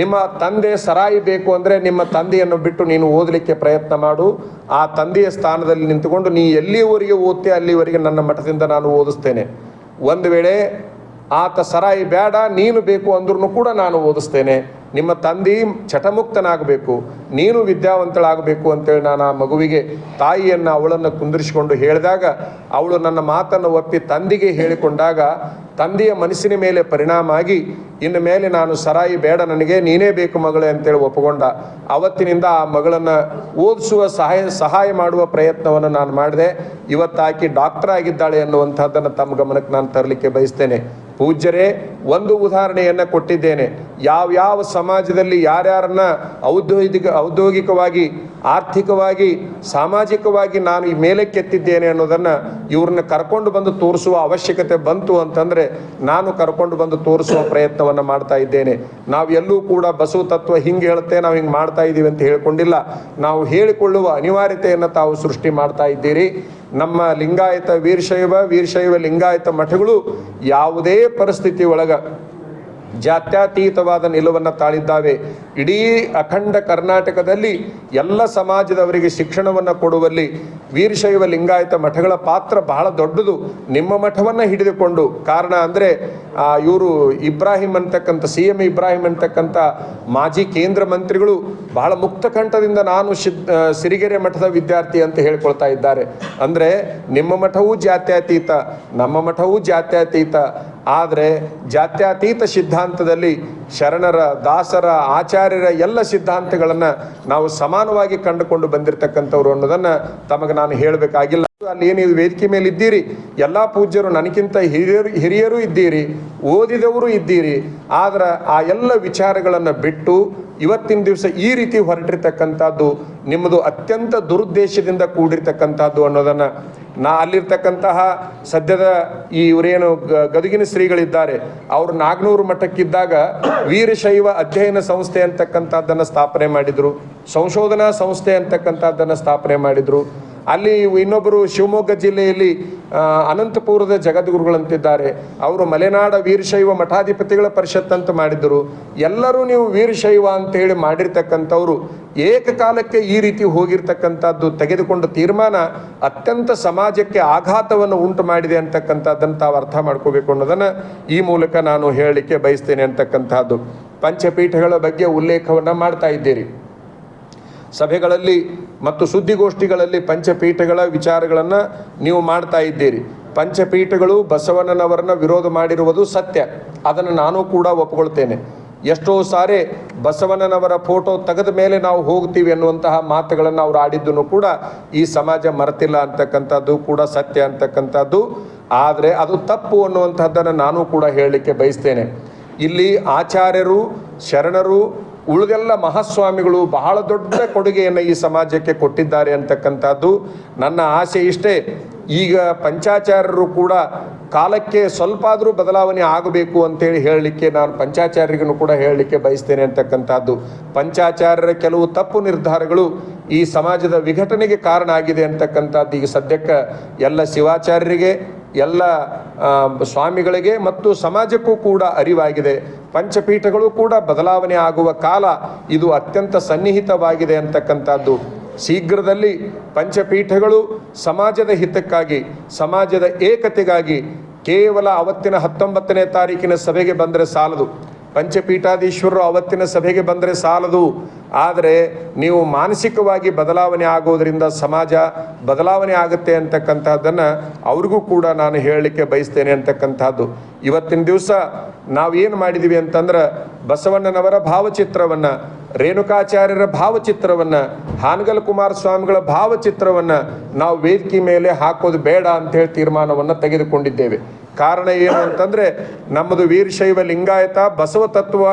ನಿಮ್ಮ ತಂದೆ ಸರಾಯಿ ಬೇಕು ಅಂದರೆ ನಿಮ್ಮ ತಂದೆಯನ್ನು ಬಿಟ್ಟು ನೀನು ಓದಲಿಕ್ಕೆ ಪ್ರಯತ್ನ ಮಾಡು. ಆ ತಂದೆಯ ಸ್ಥಾನದಲ್ಲಿ ನಿಂತುಕೊಂಡು ನೀ ಎಲ್ಲಿವರೆಗೆ ಓದ್ತೆ ಅಲ್ಲಿವರೆಗೆ ನನ್ನ ಮಠದಿಂದ ನಾನು ಓದಿಸ್ತೇನೆ. ಒಂದು ವೇಳೆ ಆತ ಸರಾಯಿ ಬೇಡ, ನೀನು ಬೇಕು ಅಂದ್ರೂ ಕೂಡ ನಾನು ಓದಿಸ್ತೇನೆ. ನಿಮ್ಮ ತಂದೆ ಚಟಮುಕ್ತನಾಗಬೇಕು ನೀನು ವಿದ್ಯಾವಂತಳಾಗಬೇಕು ಅಂತೇಳಿ ನಾನು ಆ ಮಗುವಿಗೆ ತಾಯಿಯನ್ನು ಅವಳನ್ನು ಕುಂದಿರಿಸಿಕೊಂಡು ಹೇಳಿದಾಗ, ಅವಳು ನನ್ನ ಮಾತನ್ನು ಒಪ್ಪಿ ತಂದೆಗೆ ಹೇಳಿಕೊಂಡಾಗ ತಂದೆಯ ಮನಸ್ಸಿನ ಮೇಲೆ ಪರಿಣಾಮ ಆಗಿ, ಇನ್ನು ಮೇಲೆ ನಾನು ಸರಾಯಿ ಬೇಡ, ನನಗೆ ನೀನೇ ಬೇಕು ಮಗಳೇ ಅಂತೇಳಿ ಒಪ್ಪಿಕೊಂಡ. ಅವತ್ತಿನಿಂದ ಆ ಮಗಳನ್ನು ಓದಿಸುವ ಸಹಾಯ ಸಹಾಯ ಮಾಡುವ ಪ್ರಯತ್ನವನ್ನು ನಾನು ಮಾಡಿದೆ. ಇವತ್ತಾಕಿ ಡಾಕ್ಟರ್ ಆಗಿದ್ದಾಳೆ ಅನ್ನುವಂಥದ್ದನ್ನು ತಮ್ಮ ಗಮನಕ್ಕೆ ನಾನು ತರಲಿಕ್ಕೆ ಬಯಸ್ತೇನೆ. ಪೂಜ್ಯರೇ, ಒಂದು ಉದಾಹರಣೆಯನ್ನು ಕೊಟ್ಟಿದ್ದೇನೆ. ಯಾವ್ಯಾವ ಸಮಾಜದಲ್ಲಿ ಯಾರ್ಯಾರನ್ನ ಔದ್ಯೋಗಿಕ, ಔದ್ಯೋಗಿಕವಾಗಿ, ಆರ್ಥಿಕವಾಗಿ, ಸಾಮಾಜಿಕವಾಗಿ ನಾನು ಈ ಮೇಲಕ್ಕೆತ್ತಿದ್ದೇನೆ ಅನ್ನೋದನ್ನು ಇವ್ರನ್ನ ಕರ್ಕೊಂಡು ಬಂದು ತೋರಿಸುವ ಅವಶ್ಯಕತೆ ಬಂತು ಅಂತಂದರೆ ನಾನು ಕರ್ಕೊಂಡು ಬಂದು ತೋರಿಸುವ ಪ್ರಯತ್ನವನ್ನು ಮಾಡ್ತಾ ಇದ್ದೇನೆ. ನಾವು ಎಲ್ಲೂ ಕೂಡ ಬಸವ ತತ್ವ ಹಿಂಗೆ ಹೇಳುತ್ತೆ, ನಾವು ಹಿಂಗೆ ಮಾಡ್ತಾ ಇದ್ದೀವಿ ಅಂತ ಹೇಳ್ಕೊಂಡಿಲ್ಲ. ನಾವು ಹೇಳಿಕೊಳ್ಳುವ ಅನಿವಾರ್ಯತೆಯನ್ನು ತಾವು ಸೃಷ್ಟಿ ಮಾಡ್ತಾ ಇದ್ದೀರಿ. ನಮ್ಮ ಲಿಂಗಾಯತ ವೀರಶೈವ ವೀರಶೈವ ಲಿಂಗಾಯತ ಮಠಗಳು ಯಾವುದೇ ಪರಿಸ್ಥಿತಿ ಒಳಗ ಜಾತ್ಯತೀತವಾದ ನಿಲುವನ್ನು ತಾಳಿದ್ದಾವೆ. ಇಡೀ ಅಖಂಡ ಕರ್ನಾಟಕದಲ್ಲಿ ಎಲ್ಲ ಸಮಾಜದವರಿಗೆ ಶಿಕ್ಷಣವನ್ನು ಕೊಡುವಲ್ಲಿ ವೀರಶೈವ ಲಿಂಗಾಯತ ಮಠಗಳ ಪಾತ್ರ ಬಹಳ ದೊಡ್ಡದು. ನಿಮ್ಮ ಮಠವನ್ನು ಹಿಡಿದುಕೊಂಡು, ಕಾರಣ ಅಂದರೆ ಇವರು ಇಬ್ರಾಹಿಂ ಅಂತಕ್ಕಂಥ, ಸಿ ಎಂ ಇಬ್ರಾಹಿಂ ಅಂತಕ್ಕಂಥ ಮಾಜಿ ಕೇಂದ್ರ ಮಂತ್ರಿಗಳು ಬಹಳ ಮುಕ್ತ ಕಂಠದಿಂದ ನಾನು ಸಿರಿಗೆರೆ ಮಠದ ವಿದ್ಯಾರ್ಥಿ ಅಂತ ಹೇಳ್ಕೊಳ್ತಾ ಇದ್ದಾರೆ. ಅಂದರೆ, ನಿಮ್ಮ ಮಠವೂ ಜಾತ್ಯತೀತ, ನಮ್ಮ ಮಠವೂ ಜಾತ್ಯತೀತ ಆದರೆ ಜಾತ್ಯತೀತ ಸಿದ್ಧಾಂತದಲ್ಲಿ ಶರಣರ, ದಾಸರ, ಆಚಾರ್ಯರ ಎಲ್ಲ ಸಿದ್ಧಾಂತಗಳನ್ನು ನಾವು ಸಮಾನವಾಗಿ ಕಂಡುಕೊಂಡು ಬಂದಿರತಕ್ಕಂಥವ್ರು ಅನ್ನೋದನ್ನು ತಮಗೆ ನಾನು ಹೇಳಬೇಕಾಗಿಲ್ಲ. ಅಲ್ಲಿ ಏನು ವೇದಿಕೆ ಮೇಲೆ ಇದ್ದೀರಿ? ಎಲ್ಲ ಪೂಜ್ಯರು ನನಗಿಂತ ಹಿರಿಯರು ಹಿರಿಯರು ಇದ್ದೀರಿ, ಓದಿದವರು ಇದ್ದೀರಿ. ಆದ್ರೆ ಆ ಎಲ್ಲ ವಿಚಾರಗಳನ್ನು ಬಿಟ್ಟು ಇವತ್ತಿನ ದಿವಸ ಈ ರೀತಿ ಹೊರಟಿರ್ತಕ್ಕಂಥದ್ದು ನಿಮ್ಮದು ಅತ್ಯಂತ ದುರುದ್ದೇಶದಿಂದ ಕೂಡಿರ್ತಕ್ಕಂಥದ್ದು ಅನ್ನೋದನ್ನು ನಾ ಅಲ್ಲಿರ್ತಕ್ಕಂತಹ ಸದ್ಯದ ಈ ಇವರೇನು ಗದುಗಿನ ಶ್ರೀಗಳಿದ್ದಾರೆ ಅವರು ನಾಗನೂರು ಮಠಕ್ಕಿದ್ದಾಗ ವೀರಶೈವ ಅಧ್ಯಯನ ಸಂಸ್ಥೆ ಅಂತಕ್ಕಂಥದ್ದನ್ನು ಸ್ಥಾಪನೆ ಮಾಡಿದರು, ಸಂಶೋಧನಾ ಸಂಸ್ಥೆ ಅಂತಕ್ಕಂಥದ್ದನ್ನು ಸ್ಥಾಪನೆ ಮಾಡಿದರು. ಅಲ್ಲಿ ಇನ್ನೊಬ್ಬರು ಶಿವಮೊಗ್ಗ ಜಿಲ್ಲೆಯಲ್ಲಿ ಅನಂತಪುರದ ಜಗದ್ಗುರುಗಳಂತಿದ್ದಾರೆ. ಅವರು ಮಲೆನಾಡ ವೀರಶೈವ ಮಠಾಧಿಪತಿಗಳ ಪರಿಷತ್ ಅಂತ ಮಾಡಿದ್ದರು ಎಲ್ಲರೂ ನೀವು ವೀರಶೈವ ಅಂತ ಹೇಳಿ ಮಾಡಿರ್ತಕ್ಕಂಥವ್ರು, ಏಕಕಾಲಕ್ಕೆ ಈ ರೀತಿ ಹೋಗಿರ್ತಕ್ಕಂಥದ್ದು ತೆಗೆದುಕೊಂಡ ತೀರ್ಮಾನ ಅತ್ಯಂತ ಸಮಾಜಕ್ಕೆ ಆಘಾತವನ್ನು ಉಂಟು ಮಾಡಿದೆ ಅಂತಕ್ಕಂಥದ್ದನ್ನು ತಾವು ಅರ್ಥ ಮಾಡ್ಕೋಬೇಕು ಅನ್ನೋದನ್ನು ಈ ಮೂಲಕ ನಾನು ಹೇಳಲಿಕ್ಕೆ ಬಯಸ್ತೇನೆ ಅಂತಕ್ಕಂಥದ್ದು. ಪಂಚಪೀಠಗಳ ಬಗ್ಗೆ ಉಲ್ಲೇಖವನ್ನು ಮಾಡ್ತಾ ಇದ್ದೀರಿ. ಸಭೆಗಳಲ್ಲಿ ಮತ್ತು ಸುದ್ದಿಗೋಷ್ಠಿಗಳಲ್ಲಿ ಪಂಚಪೀಠಗಳ ವಿಚಾರಗಳನ್ನು ನೀವು ಮಾಡ್ತಾ ಇದ್ದೀರಿ. ಪಂಚಪೀಠಗಳು ಬಸವಣ್ಣನವರನ್ನ ವಿರೋಧ ಮಾಡಿರುವುದು ಸತ್ಯ. ಅದನ್ನು ನಾನು ಕೂಡ ಒಪ್ಪಿಕೊಳ್ತೇನೆ ಎಷ್ಟೋ ಸಾರಿ ಬಸವಣ್ಣನವರ ಫೋಟೋ ತೆಗೆದ ಮೇಲೆ ನಾವು ಹೋಗ್ತೀವಿ ಅನ್ನುವಂತಹ ಮಾತುಗಳನ್ನು ಅವ್ರು ಆಡಿದ್ದನ್ನು ಕೂಡ ಈ ಸಮಾಜ ಮರೆತಿಲ್ಲ ಅಂತಕ್ಕಂಥದ್ದು ಕೂಡ ಸತ್ಯ ಅಂತಕ್ಕಂಥದ್ದು. ಆದರೆ ಅದು ತಪ್ಪು ಅನ್ನುವಂಥದ್ದನ್ನು ನಾನು ಕೂಡ ಹೇಳಲಿಕ್ಕೆ ಬಯಸ್ತೇನೆ. ಇಲ್ಲಿ ಆಚಾರ್ಯರು, ಶರಣರು ಉಳಿದೆಲ್ಲ ಮಹಾಸ್ವಾಮಿಗಳು ಬಹಳ ದೊಡ್ಡ ಕೊಡುಗೆಯನ್ನು ಈ ಸಮಾಜಕ್ಕೆ ಕೊಟ್ಟಿದ್ದಾರೆ ಅಂತಕ್ಕಂಥದ್ದು ನನ್ನ ಆಸೆ ಇಷ್ಟೇ. ಈಗ ಪಂಚಾಚಾರ್ಯರು ಕೂಡ ಕಾಲಕ್ಕೆ ಸ್ವಲ್ಪ ಆದರೂ ಬದಲಾವಣೆ ಆಗಬೇಕು ಅಂತೇಳಿ ಹೇಳಲಿಕ್ಕೆ ನಾನು ಪಂಚಾಚಾರ್ಯರಿಗೂ ಕೂಡ ಹೇಳಲಿಕ್ಕೆ ಬಯಸ್ತೇನೆ ಅಂತಕ್ಕಂಥದ್ದು. ಪಂಚಾಚಾರ್ಯರ ಕೆಲವು ತಪ್ಪು ನಿರ್ಧಾರಗಳು ಈ ಸಮಾಜದ ವಿಘಟನೆಗೆ ಕಾರಣ ಆಗಿದೆ ಅಂತಕ್ಕಂಥದ್ದು. ಈಗ ಸದ್ಯಕ್ಕೆ ಎಲ್ಲ ಶಿವಾಚಾರ್ಯರಿಗೆ, ಎಲ್ಲ ಸ್ವಾಮಿಗಳಿಗೆ ಮತ್ತು ಸಮಾಜಕ್ಕೂ ಕೂಡ ಅರಿವಾಗಿದೆ. ಪಂಚಪೀಠಗಳು ಕೂಡ ಬದಲಾವಣೆ ಆಗುವ ಕಾಲ ಇದು ಅತ್ಯಂತ ಸನ್ನಿಹಿತವಾಗಿದೆ ಅಂತಕ್ಕಂಥದ್ದು. ಶೀಘ್ರದಲ್ಲಿ ಪಂಚಪೀಠಗಳು ಸಮಾಜದ ಹಿತಕ್ಕಾಗಿ, ಸಮಾಜದ ಏಕತೆಗಾಗಿ ಕೇವಲ ಅವತ್ತಿನ ಹತ್ತೊಂಬತ್ತನೇ ತಾರೀಕಿನ ಸಭೆಗೆ ಬಂದರೆ ಸಾಲದು. ಪಂಚಪೀಠಾಧೀಶ್ವರರು ಅವತ್ತಿನ ಸಭೆಗೆ ಬಂದರೆ ಸಾಲದು. ಆದರೆ ನೀವು ಮಾನಸಿಕವಾಗಿ ಬದಲಾವಣೆ ಆಗೋದರಿಂದ ಸಮಾಜ ಬದಲಾವಣೆ ಆಗುತ್ತೆ ಅಂತಕ್ಕಂಥದ್ದನ್ನು ಅವ್ರಿಗೂ ಕೂಡ ನಾನು ಹೇಳಲಿಕ್ಕೆ ಬಯಸ್ತೇನೆ ಅಂತಕ್ಕಂಥದ್ದು. ಇವತ್ತಿನ ದಿವಸ ನಾವು ಏನು ಮಾಡಿದ್ದೀವಿ ಅಂತಂದ್ರೆ ಬಸವಣ್ಣನವರ ಭಾವಚಿತ್ರವನ್ನು ರೇಣುಕಾಚಾರ್ಯರ ಭಾವಚಿತ್ರವನ್ನು, ಹಾನಗಲ್ ಕುಮಾರಸ್ವಾಮಿಗಳ ಭಾವಚಿತ್ರವನ್ನು ನಾವು ವೇದಿಕೆ ಮೇಲೆ ಹಾಕೋದು ಬೇಡ ಅಂತೇಳಿ ತೀರ್ಮಾನವನ್ನು ತೆಗೆದುಕೊಂಡಿದ್ದೇವೆ. ಕಾರಣ ಏನು ಅಂತಂದರೆ, ನಮ್ಮದು ವೀರಶೈವ ಲಿಂಗಾಯತ, ಬಸವ ತತ್ವ,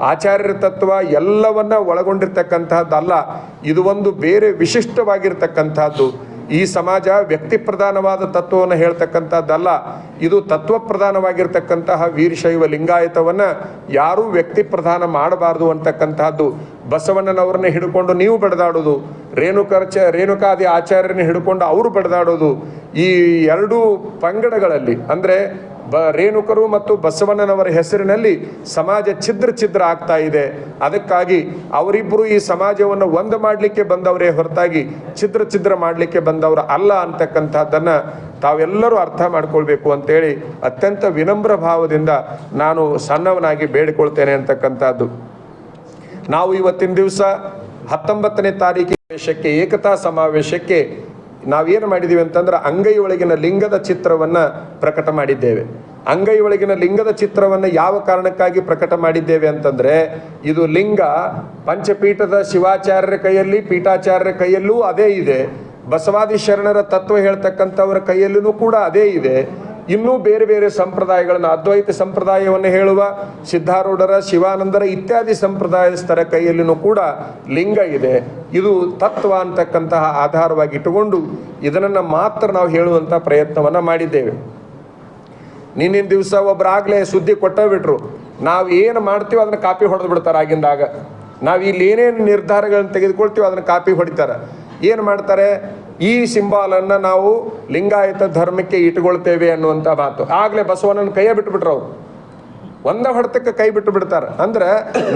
ಆಚಾರ್ಯರ ತತ್ವ ಎಲ್ಲವನ್ನ ಒಳಗೊಂಡಿರ್ತಕ್ಕಂತಹದ್ದಲ್ಲ. ಇದು ಒಂದು ಬೇರೆ ವಿಶಿಷ್ಟವಾಗಿರ್ತಕ್ಕಂಥದ್ದು ಈ ಸಮಾಜ ವ್ಯಕ್ತಿ ಪ್ರಧಾನವಾದ ತತ್ವವನ್ನು ಹೇಳ್ತಕ್ಕಂಥದ್ದಲ್ಲ. ಇದು ತತ್ವ ಪ್ರಧಾನವಾಗಿರ್ತಕ್ಕಂತಹ ವೀರಶೈವ ಲಿಂಗಾಯತವನ್ನು ಯಾರೂ ವ್ಯಕ್ತಿ ಪ್ರಧಾನ ಮಾಡಬಾರ್ದು ಅಂತಕ್ಕಂತಹದ್ದು ಬಸವಣ್ಣನವ್ರನ್ನ ಹಿಡ್ಕೊಂಡು ನೀವು ಬಡದಾಡೋದು. ರೇಣುಕರ್ಚ ರೇಣುಕಾದಿ ಆಚಾರ್ಯರನ್ನ ಹಿಡ್ಕೊಂಡು ಅವರು ಬಡದಾಡೋದು. ಈ ಎರಡೂ ಪಂಗಡಗಳಲ್ಲಿ, ಅಂದರೆ ಬ ರೇಣುಕರು ಮತ್ತು ಬಸವಣ್ಣನವರ ಹೆಸರಿನಲ್ಲಿ ಸಮಾಜ ಛಿದ್ರ ಛಿದ್ರ ಆಗ್ತಾ ಇದೆ. ಅದಕ್ಕಾಗಿ ಅವರಿಬ್ಬರು ಈ ಸಮಾಜವನ್ನು ಒಂದು ಮಾಡಲಿಕ್ಕೆ ಬಂದವರೇ ಹೊರತಾಗಿ ಛಿದ್ರ ಛಿದ್ರ ಮಾಡಲಿಕ್ಕೆ ಬಂದವರು ಅಲ್ಲ ಅಂತಕ್ಕಂಥದ್ದನ್ನು ತಾವೆಲ್ಲರೂ ಅರ್ಥ ಮಾಡ್ಕೊಳ್ಬೇಕು ಅಂತೇಳಿ ಅತ್ಯಂತ ವಿನಮ್ರ ಭಾವದಿಂದ ನಾನು ಸಣ್ಣವನಾಗಿ ಬೇಡಿಕೊಳ್ತೇನೆ ಅಂತಕ್ಕಂಥದ್ದು. ನಾವು ಇವತ್ತಿನ ದಿವಸ ಹತ್ತೊಂಬತ್ತನೇ ತಾರೀಕಿಗೆ ಏಕತಾ ಸಮಾವೇಶಕ್ಕೆ ನಾವೇನು ಮಾಡಿದ್ದೀವಿ ಅಂತಂದ್ರೆ ಅಂಗೈ ಒಳಗಿನ ಲಿಂಗದ ಚಿತ್ರವನ್ನು ಪ್ರಕಟ ಮಾಡಿದ್ದೇವೆ. ಅಂಗೈ ಒಳಗಿನ ಲಿಂಗದ ಚಿತ್ರವನ್ನು ಯಾವ ಕಾರಣಕ್ಕಾಗಿ ಪ್ರಕಟ ಮಾಡಿದ್ದೇವೆ ಅಂತಂದ್ರೆ, ಇದು ಲಿಂಗ ಪಂಚಪೀಠದ ಶಿವಾಚಾರ್ಯರ ಕೈಯಲ್ಲಿ, ಪೀಠಾಚಾರ್ಯರ ಕೈಯಲ್ಲೂ ಅದೇ ಇದೆ. ಬಸವಾದಿ ಶರಣರ ತತ್ವ ಹೇಳ್ತಕ್ಕಂಥವರ ಕೈಯಲ್ಲೂ ಕೂಡ ಅದೇ ಇದೆ. ಇನ್ನೂ ಬೇರೆ ಬೇರೆ ಸಂಪ್ರದಾಯಗಳನ್ನು, ಅದ್ವೈತ ಸಂಪ್ರದಾಯವನ್ನು ಹೇಳುವ ಸಿದ್ಧಾರೂಢರ, ಶಿವಾನಂದರ ಇತ್ಯಾದಿ ಸಂಪ್ರದಾಯಸ್ಥರ ಕೈಯಲ್ಲಿನೂ ಕೂಡ ಲಿಂಗ ಇದೆ. ಇದು ತತ್ವ ಅಂತಕ್ಕಂತಹ ಆಧಾರವಾಗಿ ಇಟ್ಟುಕೊಂಡು ಇದನ್ನು ಮಾತ್ರ ನಾವು ಹೇಳುವಂಥ ಪ್ರಯತ್ನವನ್ನು ಮಾಡಿದ್ದೇವೆ. ನಿನ್ನಿನ ದಿವಸ ಒಬ್ಬರಾಗಲೇ ಸುದ್ದಿ ಕೊಟ್ಟ ಬಿಟ್ರು, ನಾವು ಏನು ಮಾಡ್ತೀವೋ ಅದನ್ನ ಕಾಪಿ ಹೊಡೆದು ಬಿಡ್ತಾರೆ ಆಗಿಂದಾಗ. ನಾವು ಇಲ್ಲಿ ಏನೇನು ನಿರ್ಧಾರಗಳನ್ನು ತೆಗೆದುಕೊಳ್ತೀವೋ ಅದನ್ನು ಕಾಪಿ ಹೊಡಿತಾರೆ. ಏನು ಮಾಡ್ತಾರೆ? ಈ ಸಿಂಬಾಲನ್ನು ನಾವು ಲಿಂಗಾಯತ ಧರ್ಮಕ್ಕೆ ಇಟ್ಕೊಳ್ತೇವೆ ಅನ್ನುವಂಥ ಮಾತು. ಆಗಲೇ ಬಸವಣ್ಣನ ಕೈಯ ಬಿಟ್ಬಿಟ್ರು ಅವರು. ಒಂದ ಹೊಡೆತಕ್ಕೆ ಕೈ ಬಿಟ್ಟು ಬಿಡ್ತಾರೆ ಅಂದ್ರೆ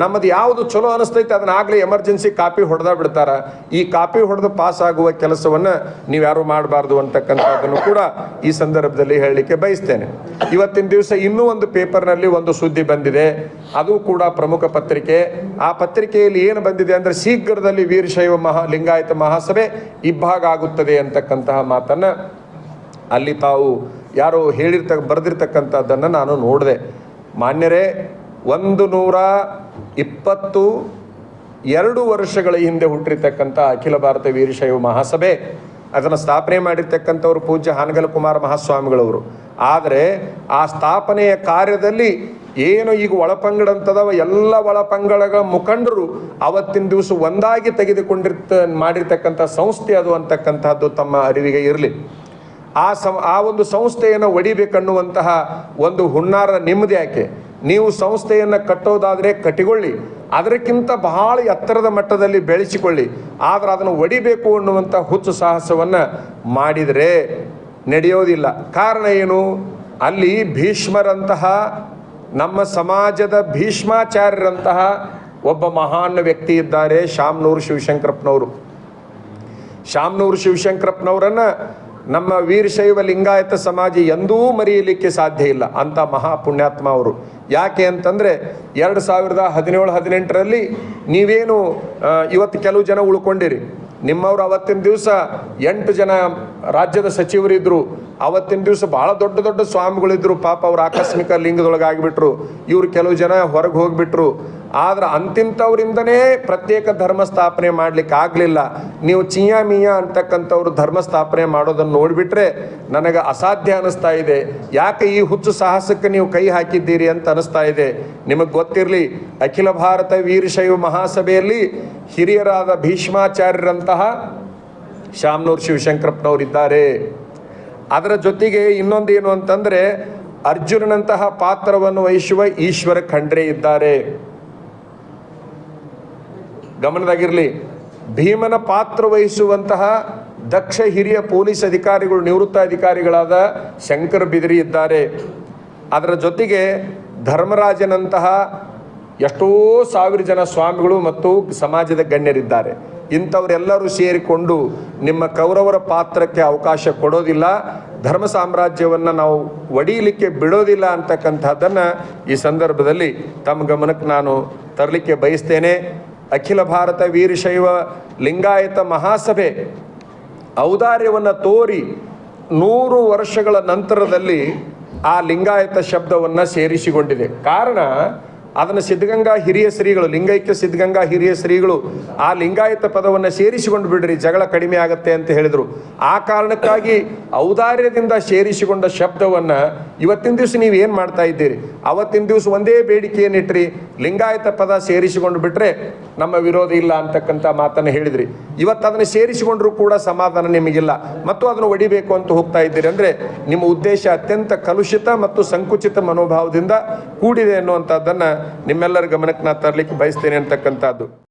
ನಮ್ಮದು ಯಾವುದು ಚಲೋ ಅನಿಸ್ತೈತೆ, ಅದನ್ನ ಆಗ್ಲೇ ಎಮರ್ಜೆನ್ಸಿ ಕಾಪಿ ಹೊಡೆದ ಬಿಡ್ತಾರೆ. ಈ ಕಾಪಿ ಹೊಡೆದು ಪಾಸ್ ಆಗುವ ಕೆಲಸವನ್ನ ನೀವು ಯಾರು ಮಾಡಬಾರ್ದು ಅಂತಕ್ಕಂಥದ್ದನ್ನು ಕೂಡ ಈ ಸಂದರ್ಭದಲ್ಲಿ ಹೇಳಲಿಕ್ಕೆ ಬಯಸ್ತೇನೆ. ಇವತ್ತಿನ ದಿವಸ ಇನ್ನೂ ಒಂದು ಪೇಪರ್ನಲ್ಲಿ ಒಂದು ಸುದ್ದಿ ಬಂದಿದೆ. ಅದು ಕೂಡ ಪ್ರಮುಖ ಪತ್ರಿಕೆ. ಆ ಪತ್ರಿಕೆಯಲ್ಲಿ ಏನು ಬಂದಿದೆ ಅಂದ್ರೆ ಶೀಘ್ರದಲ್ಲಿ ವೀರಶೈವ ಮಹಾ, ಲಿಂಗಾಯತ ಮಹಾಸಭೆ ಇಬ್ಬಾಗ ಆಗುತ್ತದೆ ಅಂತಕ್ಕಂತಹ ಮಾತನ್ನ ಅಲ್ಲಿ ತಾವು ಯಾರೋ ಹೇಳಿರ್ತಕ್ಕ ಬರೆದಿರ್ತಕ್ಕಂಥದ್ದನ್ನು ನಾನು ನೋಡಿದೆ. ಮಾನ್ಯರೇ, ಒಂದು ನೂರ ಇಪ್ಪತ್ತು ಎರಡು ವರ್ಷಗಳ ಹಿಂದೆ ಹುಟ್ಟಿರ್ತಕ್ಕಂಥ ಅಖಿಲ ಭಾರತ ವೀರಶೈವ ಮಹಾಸಭೆ, ಅದನ್ನು ಸ್ಥಾಪನೆ ಮಾಡಿರ್ತಕ್ಕಂಥವ್ರು ಪೂಜ್ಯ ಹಾನಗಲ್ ಕುಮಾರ ಮಹಾಸ್ವಾಮಿಗಳವರು. ಆದರೆ ಆ ಸ್ಥಾಪನೆಯ ಕಾರ್ಯದಲ್ಲಿ ಏನು ಈಗ ಒಳಪಂಗಡಂತದವ? ಎಲ್ಲ ಒಳಪಂಗಡಗಳ ಮುಖಂಡರು ಅವತ್ತಿನ ದಿವಸ ಒಂದಾಗಿ ತೆಗೆದುಕೊಂಡಿರ್ತ, ಮಾಡಿರ್ತಕ್ಕಂಥ ಸಂಸ್ಥೆ ಅದು ಅಂತಕ್ಕಂಥದ್ದು ತಮ್ಮ ಅರಿವಿಗೆ ಇರಲಿ. ಆ ಸಂ, ಆ ಒಂದು ಸಂಸ್ಥೆಯನ್ನು ಒಡಿಬೇಕನ್ನುವಂತಹ ಒಂದು ಹುನ್ನಾರ ನಿಮ್ಮದು ಯಾಕೆ? ನೀವು ಸಂಸ್ಥೆಯನ್ನು ಕಟ್ಟೋದಾದರೆ ಕಟ್ಟಿಕೊಳ್ಳಿ. ಅದಕ್ಕಿಂತ ಬಹಳ ಎತ್ತರದ ಮಟ್ಟದಲ್ಲಿ ಬೆಳೆಸಿಕೊಳ್ಳಿ. ಆದರೆ ಅದನ್ನು ಒಡಿಬೇಕು ಅನ್ನುವಂಥ ಹುಚ್ಚು ಸಾಹಸವನ್ನು ಮಾಡಿದರೆ ನಡೆಯೋದಿಲ್ಲ. ಕಾರಣ ಏನು? ಅಲ್ಲಿ ಭೀಷ್ಮರಂತಹ ನಮ್ಮ ಸಮಾಜದ ಭೀಷ್ಮಾಚಾರ್ಯರಂತಹ ಒಬ್ಬ ಮಹಾನ್ ವ್ಯಕ್ತಿ ಇದ್ದಾರೆ ಶಾಮ್ನೂರು ಶಿವಶಂಕರಪ್ಪನವರು. ಶಾಮ್ನೂರು ಶಿವಶಂಕರಪ್ಪನವರನ್ನ ನಮ್ಮ ವೀರಶೈವ ಲಿಂಗಾಯತ ಸಮಾಜ ಎಂದೂ ಮರೆಯಲಿಕ್ಕೆ ಸಾಧ್ಯ ಇಲ್ಲ. ಅಂತ ಮಹಾ ಪುಣ್ಯಾತ್ಮ ಅವರು. ಯಾಕೆ ಅಂತಂದರೆ ಎರಡು ಸಾವಿರದ ಹದಿನೇಳು, ಹದಿನೆಂಟರಲ್ಲಿ ನೀವೇನು ಇವತ್ತು ಕೆಲವು ಜನ ಉಳ್ಕೊಂಡಿರಿ. ನಿಮ್ಮವರು ಅವತ್ತಿನ ದಿವಸ ಎಂಟು ಜನ ರಾಜ್ಯದ ಸಚಿವರಿದ್ದರು ಅವತ್ತಿನ ದಿವಸ ಭಾಳ ದೊಡ್ಡ ದೊಡ್ಡ ಸ್ವಾಮಿಗಳಿದ್ರು. ಪಾಪ ಅವ್ರು ಆಕಸ್ಮಿಕ ಲಿಂಗದೊಳಗೆ ಆಗಿಬಿಟ್ರು ಇವ್ರು ಕೆಲವು ಜನ ಹೊರಗೆ ಹೋಗ್ಬಿಟ್ರು. ಆದ್ರೆ ಅಂತಿಂಥವ್ರಿಂದನೇ ಪ್ರತ್ಯೇಕ ಧರ್ಮ ಸ್ಥಾಪನೆ ಮಾಡ್ಲಿಕ್ಕೆ ಆಗಲಿಲ್ಲ. ನೀವು ಚಿಯಾ ಮಿಯಾ ಅಂತಕ್ಕಂಥವ್ರು ಧರ್ಮ ಸ್ಥಾಪನೆ ಮಾಡೋದನ್ನು ನೋಡಿಬಿಟ್ರೆ ನನಗೆ ಅಸಾಧ್ಯ ಅನಿಸ್ತಾ ಇದೆ. ಯಾಕೆ ಈ ಹುಚ್ಚು ಸಾಹಸಕ್ಕೆ ನೀವು ಕೈ ಹಾಕಿದ್ದೀರಿ ಅಂತ ಅನಿಸ್ತಾ ಇದೆ. ನಿಮಗೆ ಗೊತ್ತಿರಲಿ, ಅಖಿಲ ಭಾರತ ವೀರಶೈವ ಮಹಾಸಭೆಯಲ್ಲಿ ಹಿರಿಯರಾದ ಭೀಷ್ಮಾಚಾರ್ಯರಂತಹ ಶಾಮ್ನೂರ್ ಶಿವಶಂಕರಪ್ಪನವರು ಇದ್ದಾರೆ ಅದರ ಜೊತೆಗೆ ಇನ್ನೊಂದು ಏನು ಅಂತಂದರೆ ಅರ್ಜುನನಂತಹ ಪಾತ್ರವನ್ನು ವಹಿಸುವ ಈಶ್ವರ ಖಂಡ್ರೆ ಇದ್ದಾರೆ. ಗಮನದಾಗಿರಲಿ, ಭೀಮನ ಪಾತ್ರ ವಹಿಸುವಂತಹ ದಕ್ಷ ಹಿರಿಯ ಪೊಲೀಸ್ ಅಧಿಕಾರಿಗಳು, ನಿವೃತ್ತ ಅಧಿಕಾರಿಗಳಾದ ಶಂಕರ್ ಬಿದಿರಿ ಇದ್ದಾರೆ. ಅದರ ಜೊತೆಗೆ ಧರ್ಮರಾಜನಂತಹ ಎಷ್ಟೋ ಸಾವಿರ ಜನ ಸ್ವಾಮಿಗಳು ಮತ್ತು ಸಮಾಜದ ಗಣ್ಯರಿದ್ದಾರೆ. ಇಂಥವರೆಲ್ಲರೂ ಸೇರಿಕೊಂಡು ನಿಮ್ಮ ಕೌರವರ ಪಾತ್ರಕ್ಕೆ ಅವಕಾಶ ಕೊಡೋದಿಲ್ಲ, ಧರ್ಮ ಸಾಮ್ರಾಜ್ಯವನ್ನು ನಾವು ಒಡೆಯಲಿಕ್ಕೆ ಬಿಡೋದಿಲ್ಲ ಅಂತಕ್ಕಂಥದ್ದನ್ನು ಈ ಸಂದರ್ಭದಲ್ಲಿ ತಮ್ಮ ಗಮನಕ್ಕೆ ನಾನು ತರಲಿಕ್ಕೆ ಬಯಸ್ತೇನೆ. ಅಖಿಲ ಭಾರತ ವೀರಶೈವ ಲಿಂಗಾಯತ ಮಹಾಸಭೆ ಔದಾರ್ಯವನ್ನು ತೋರಿ ನೂರು ವರ್ಷಗಳ ನಂತರದಲ್ಲಿ ಆ ಲಿಂಗಾಯತ ಶಬ್ದವನ್ನು ಸೇರಿಸಿಕೊಂಡಿದೆ. ಕಾರಣ ಅದನ್ನು ಸಿದ್ಧಗಂಗಾ ಹಿರಿಯ ಶ್ರೀಗಳು, ಲಿಂಗೈಕ್ಯ ಸಿದ್ಧಗಂಗಾ ಹಿರಿಯ ಶ್ರೀಗಳು ಆ ಲಿಂಗಾಯತ ಪದವನ್ನು ಸೇರಿಸಿಕೊಂಡು ಬಿಡ್ರಿ, ಜಗಳ ಕಡಿಮೆ ಆಗುತ್ತೆ ಅಂತ ಹೇಳಿದರು. ಆ ಕಾರಣಕ್ಕಾಗಿ ಔದಾರ್ಯದಿಂದ ಸೇರಿಸಿಕೊಂಡ ಶಬ್ದವನ್ನು ಇವತ್ತಿನ ದಿವಸ ನೀವು ಏನು ಮಾಡ್ತಾ ಇದ್ದೀರಿ? ಅವತ್ತಿನ ದಿವಸ ಒಂದೇ ಬೇಡಿಕೆಯನ್ನಿಟ್ರಿ ಲಿಂಗಾಯತ ಪದ ಸೇರಿಸಿಕೊಂಡು ಬಿಟ್ಟರೆ ನಮ್ಮ ವಿರೋಧ ಇಲ್ಲ ಅಂತಕ್ಕಂಥ ಮಾತನ್ನು ಹೇಳಿದ್ರಿ. ಇವತ್ತು ಅದನ್ನು ಸೇರಿಸಿಕೊಂಡ್ರೂ ಕೂಡ ಸಮಾಧಾನ ನಿಮಗಿಲ್ಲ. ಮತ್ತು ಅದನ್ನು ಒಡಿಬೇಕು ಅಂತ ಹೋಗ್ತಾ ಇದ್ದೀರಿ ಅಂದರೆ ನಿಮ್ಮ ಉದ್ದೇಶ ಅತ್ಯಂತ ಕಲುಷಿತ ಮತ್ತು ಸಂಕುಚಿತ ಮನೋಭಾವದಿಂದ ಕೂಡಿದೆ ಅನ್ನುವಂಥದ್ದನ್ನು ನಿಮ್ಮೆಲ್ಲರ ಗಮನಕ್ಕೆ ನಾನು ತರಲಿಕ್ಕೆ ಬಯಸ್ತೇನೆ ಅಂತಕ್ಕಂಥದ್ದು.